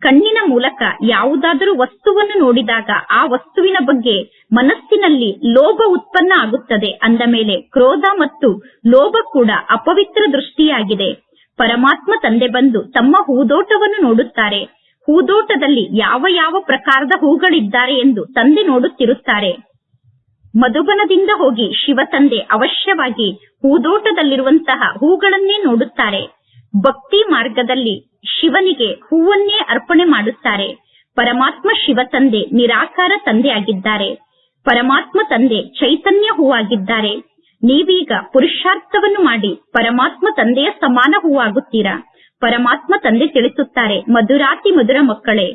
ಕಣ್ಣಿನ ಮೂಲಕ ಯಾವುದಾದರೂ ವಸ್ತುವನ್ನು ನೋಡಿದಾಗ ಆ ವಸ್ತುವಿನ ಬಗ್ಗೆ ಮನಸ್ಸಿನಲ್ಲಿ ಲೋಭ ಉತ್ಪನ್ನ ಆಗುತ್ತದೆ ಅಂದ ಮೇಲೆ ಕ್ರೋಧ ಮತ್ತು ಲೋಭ ಕೂಡ ಅಪವಿತ್ರ ದೃಷ್ಟಿಯಾಗಿದೆ. ಪರಮಾತ್ಮ ತಂದೆ ಬಂದು ತಮ್ಮ ಹೂದೋಟವನ್ನು ನೋಡುತ್ತಾರೆ. ಹೂದೋಟದಲ್ಲಿ ಯಾವ ಯಾವ ಪ್ರಕಾರದ ಹೂಗಳಿದ್ದಾರೆ ಎಂದು ತಂದೆ ನೋಡುತ್ತಿರುತ್ತಾರೆ. ಮಧುಬನದಿಂದ ಹೋಗಿ ಶಿವ ತಂದೆ ಅವಶ್ಯವಾಗಿ ಹೂದೋಟದಲ್ಲಿರುವಂತಹ ಹೂಗಳನ್ನೇ ನೋಡುತ್ತಾರೆ. ಭಕ್ತಿ ಮಾರ್ಗದಲ್ಲಿ ಶಿವನಿಗೆ ಹೂವನ್ನೇ ಅರ್ಪಣೆ ಮಾಡುತ್ತಾರೆ. ಪರಮಾತ್ಮ ಶಿವ ತಂದೆ ನಿರಾಕಾರ ತಂದೆಯಾಗಿದ್ದಾರೆ. ಪರಮಾತ್ಮ ತಂದೆ ಚೈತನ್ಯ ಹೂವಾಗಿದ್ದಾರೆ. ನೀವೀಗ ಪುರುಷಾರ್ಥವನ್ನು ಮಾಡಿ ಪರಮಾತ್ಮ ತಂದೆಯ ಸಮಾನ ಹೂವಾಗುತ್ತೀರಾ? ಪರಮಾತ್ಮ ತಂದೆ ತಿಳಿಸುತ್ತಾರೆ, ಮಧುರಾತಿ ಮಧುರ ಮಕ್ಕಳೇ,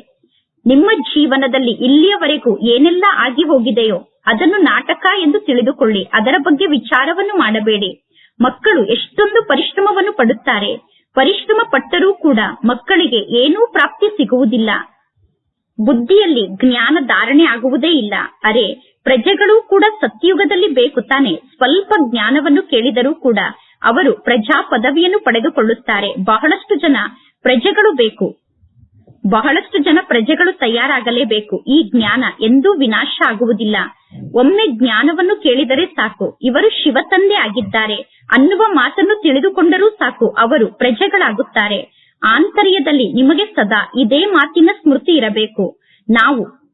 ನಿಮ್ಮ ಜೀವನದಲ್ಲಿ ಇಲ್ಲಿಯವರೆಗೂ ಏನೆಲ್ಲ ಆಗಿ ಹೋಗಿದೆಯೋ ಅದನ್ನು ನಾಟಕ ಎಂದು ತಿಳಿದುಕೊಳ್ಳಿ. ಅದರ ಬಗ್ಗೆ ವಿಚಾರವನ್ನು ಮಾಡಬೇಡಿ. ಮಕ್ಕಳು ಎಷ್ಟೊಂದು ಪರಿಶ್ರಮವನ್ನು ಪಡುತ್ತಾರೆ. ಪರಿಶ್ರಮ ಪಟ್ಟರೂ ಕೂಡ ಮಕ್ಕಳಿಗೆ ಏನೂ ಪ್ರಾಪ್ತಿ ಸಿಗುವುದಿಲ್ಲ. ಬುದ್ಧಿಯಲ್ಲಿ ಜ್ಞಾನ ಧಾರಣೆ ಆಗುವುದೇ ಇಲ್ಲ. ಅರೆ, ಪ್ರಜೆಗಳು ಕೂಡ ಸತ್ಯುಗದಲ್ಲಿ ಬೇಕು ತಾನೆ. ಸ್ವಲ್ಪ ಜ್ಞಾನವನ್ನು ಕೇಳಿದರೂ ಕೂಡ ಅವರು ಪ್ರಜಾ ಪದವಿಯನ್ನು ಪಡೆದುಕೊಳ್ಳುತ್ತಾರೆ. ಬಹಳಷ್ಟು ಜನ ಪ್ರಜೆಗಳು ಬೇಕು. ಬಹಳಷ್ಟು ಜನ ಪ್ರಜೆಗಳು ತಯಾರಾಗಲೇಬೇಕು. ಈ ಜ್ಞಾನ ಎಂದೂ ವಿನಾಶ ಆಗುವುದಿಲ್ಲ. ಒಮ್ಮೆ ಜ್ಞಾನವನ್ನು ಕೇಳಿದರೆ ಸಾಕು. ಇವರು ಶಿವತಂದೆ ಆಗಿದ್ದಾರೆ. ಅನ್ನುವ ಮಾತನ್ನು ತಿಳಿದುಕೊಂಡರೂ ಸಾಕು. ಅವರು ಪ್ರಜೆಗಳಾಗುತ್ತಾರೆ. ಆಂತರ್ಯದಲ್ಲಿ ನಿಮಗೆ ಸದಾ ಇದೇ ಮಾತಿನ ಸ್ಮೃತಿ ಇರಬೇಕು. ನಾವು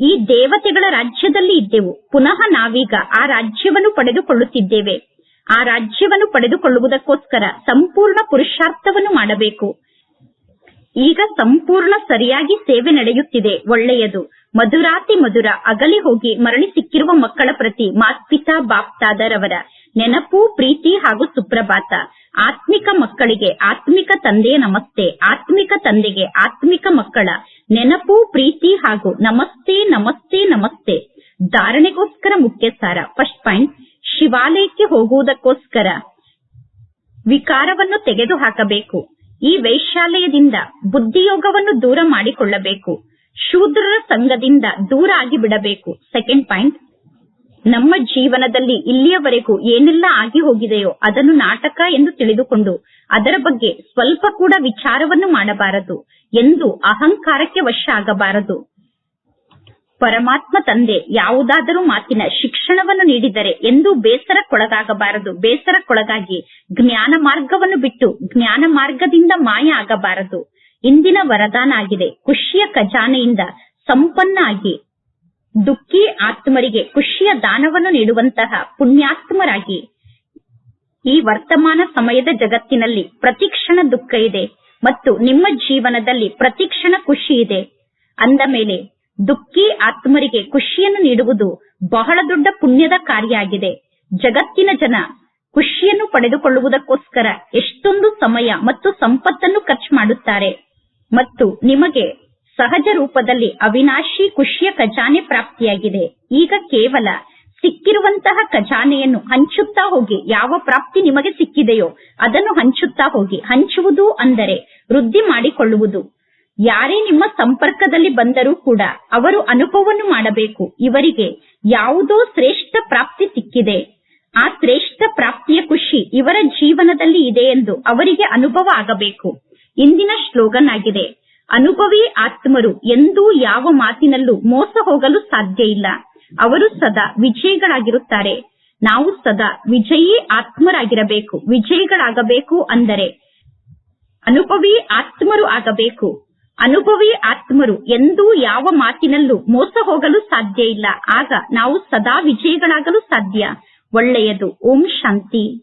ಈ ದೇವತೆಗಳ ರಾಜ್ಯದಲ್ಲಿ ಇದ್ದೆವು. ಪುನಃ ನಾವೀಗ ಆ ರಾಜ್ಯವನ್ನು ಪಡೆದುಕೊಳ್ಳುತ್ತಿದ್ದೇವೆ. ಆ ರಾಜ್ಯವನ್ನು ಪಡೆದುಕೊಳ್ಳುವುದಕ್ಕೋಸ್ಕರ ಸಂಪೂರ್ಣ ಪುರುಷಾರ್ಥವನ್ನು ಮಾಡಬೇಕು. ಈಗ ಸಂಪೂರ್ಣ ಸರಿಯಾಗಿ ಸೇವೆ ನಡೆಯುತ್ತಿದೆ, ಒಳ್ಳೆಯದು. ಮಧುರಾತಿ ಮಧುರ, ಅಗಲಿ ಹೋಗಿ ಮರಳಿ ಸಿಕ್ಕಿರುವ ಮಕ್ಕಳ ಪ್ರತಿ ಮಾತ್ಪಿತಾ ಬಾಪ್ತಾದರವರ ನೆನಪು, ಪ್ರೀತಿ ಹಾಗೂ ಸುಪ್ರಭಾತ. ಆತ್ಮಿಕ ಮಕ್ಕಳಿಗೆ ಆತ್ಮಿಕ ತಂದೆಯ ನಮಸ್ತೆ, ಆತ್ಮಿಕ ತಂದೆಗೆ ಆತ್ಮಿಕ ಮಕ್ಕಳ ನೆನಪು, ಪ್ರೀತಿ ಹಾಗೂ ನಮಸ್ತೆ ನಮಸ್ತೆ ನಮಸ್ತೆ. ಧಾರಣೆಗೋಸ್ಕರ ಮುಖ್ಯ ಸಾರ ಫಸ್ಟ್ ಪಾಯಿಂಟ್ ಶಿವಾಲಯಕ್ಕೆ ಹೋಗುವುದಕ್ಕೋಸ್ಕರ ವಿಕಾರವನ್ನು ತೆಗೆದು ಹಾಕಬೇಕು ಈ ವೈಶಾಲಯದಿಂದ ಬುದ್ಧಿಯೋಗವನ್ನು ದೂರ ಮಾಡಿಕೊಳ್ಳಬೇಕು. ಶೂದ್ರರ ಸಂಘದಿಂದ ದೂರ ಆಗಿ ಬಿಡಬೇಕು ಸೆಕೆಂಡ್ ಪಾಯಿಂಟ್ ನಮ್ಮ ಜೀವನದಲ್ಲಿ ಇಲ್ಲಿಯವರೆಗೂ ಏನೆಲ್ಲ ಆಗಿ ಹೋಗಿದೆಯೋ ಅದನ್ನು ನಾಟಕ ಎಂದು ತಿಳಿದುಕೊಂಡು ಅದರ ಬಗ್ಗೆ ಸ್ವಲ್ಪ ಕೂಡ ವಿಚಾರವನ್ನು ಮಾಡಬಾರದು. ಎಂದು ಅಹಂಕಾರಕ್ಕೆ ವಶ ಆಗಬಾರದು. ಪರಮಾತ್ಮ ತಂದೆ ಯಾವುದಾದರೂ ಮಾತಿನ ಶಿಕ್ಷಣವನ್ನು ನೀಡಿದರೆ ಎಂದು ಬೇಸರಕ್ಕೊಳಗಾಗಬಾರದು. ಬೇಸರಕ್ಕೊಳಗಾಗಿ ಜ್ಞಾನ ಮಾರ್ಗವನ್ನು ಬಿಟ್ಟು ಜ್ಞಾನ ಮಾರ್ಗದಿಂದ ಮಾಯ ಆಗಬಾರದು. ಇಂದಿನ ವರದಾನ ಆಗಿದೆ ಖುಷಿಯ ಖಜಾನೆಯಿಂದ ಸಂಪನ್ನ ಆಗಿ ದುಃಖಿ ಆತ್ಮರಿಗೆ ಖುಷಿಯ ದಾನವನ್ನು ನೀಡುವಂತಹ ಪುಣ್ಯಾತ್ಮರಾಗಿ ಈ ವರ್ತಮಾನ ಸಮಯದ ಜಗತ್ತಿನಲ್ಲಿ ಪ್ರತಿಕ್ಷಣ ದುಃಖ ಇದೆ ಮತ್ತು ನಿಮ್ಮ ಜೀವನದಲ್ಲಿ ಪ್ರತಿಕ್ಷಣ ಖುಷಿ ಇದೆ. ಅಂದ ಮೇಲೆ ದುಃಖಿ ಆತ್ಮರಿಗೆ ಖುಷಿಯನ್ನು ನೀಡುವುದು ಬಹಳ ದೊಡ್ಡ ಪುಣ್ಯದ ಕಾರ್ಯ ಆಗಿದೆ ಜಗತ್ತಿನ ಜನ ಖುಷಿಯನ್ನು ಪಡೆದುಕೊಳ್ಳುವುದಕ್ಕೋಸ್ಕರ ಎಷ್ಟೊಂದು ಸಮಯ ಮತ್ತು ಸಂಪತ್ತನ್ನು ಖರ್ಚು ಮಾಡುತ್ತಾರೆ. ಮತ್ತು ನಿಮಗೆ ಸಹಜ ರೂಪದಲ್ಲಿ ಅವಿನಾಶಿ ಖುಷಿಯ ಖಜಾನೆ ಪ್ರಾಪ್ತಿಯಾಗಿದೆ. ಈಗ ಕೇವಲ ಸಿಕ್ಕಿರುವಂತಹ ಖಜಾನೆಯನ್ನು ಹಂಚುತ್ತಾ ಹೋಗಿ, ಯಾವ ಪ್ರಾಪ್ತಿ ನಿಮಗೆ ಸಿಕ್ಕಿದೆಯೋ ಅದನ್ನು ಹಂಚುತ್ತಾ ಹೋಗಿ. ಹಂಚುವುದು ಅಂದರೆ ವೃದ್ಧಿ ಮಾಡಿಕೊಳ್ಳುವುದು. ಯಾರೇ ನಿಮ್ಮ ಸಂಪರ್ಕದಲ್ಲಿ ಬಂದರೂ ಕೂಡ ಅವರು ಅನುಭವವನ್ನು ಮಾಡಬೇಕು. ಇವರಿಗೆ ಯಾವುದೋ ಶ್ರೇಷ್ಠ ಪ್ರಾಪ್ತಿ ಸಿಕ್ಕಿದೆ. ಆ ಶ್ರೇಷ್ಠ ಪ್ರಾಪ್ತಿಯ ಖುಷಿ ಇವರ ಜೀವನದಲ್ಲಿ ಇದೆ ಎಂದು ಅವರಿಗೆ ಅನುಭವ ಆಗಬೇಕು. ಇಂದಿನ ಶ್ಲೋಗನ್ ಆಗಿದೆ, ಅನುಭವಿ ಆತ್ಮರು ಎಂದೂ ಯಾವ ಮಾತಿನಲ್ಲೂ ಮೋಸ ಹೋಗಲು ಸಾಧ್ಯ ಇಲ್ಲ. ಅವರು ಸದಾ ವಿಜಯಿಗಳಾಗಿರುತ್ತಾರೆ. ನಾವು ಸದಾ ವಿಜಯಿ ಆತ್ಮರಾಗಿರಬೇಕು. ವಿಜಯಿಗಳಾಗಬೇಕು ಅಂದರೆ ಅನುಭವಿ ಆತ್ಮರು ಆಗಬೇಕು. ಅನುಭವಿ ಆತ್ಮರು ಎಂದೂ ಯಾವ ಮಾತಿನಲ್ಲೂ ಮೋಸ ಹೋಗಲು ಸಾಧ್ಯ ಇಲ್ಲ. ಆಗ ನಾವು ಸದಾ ವಿಜಯಿಗಳಾಗಲು ಸಾಧ್ಯ. ಒಳ್ಳೆಯದು. ಓಂ ಶಾಂತಿ.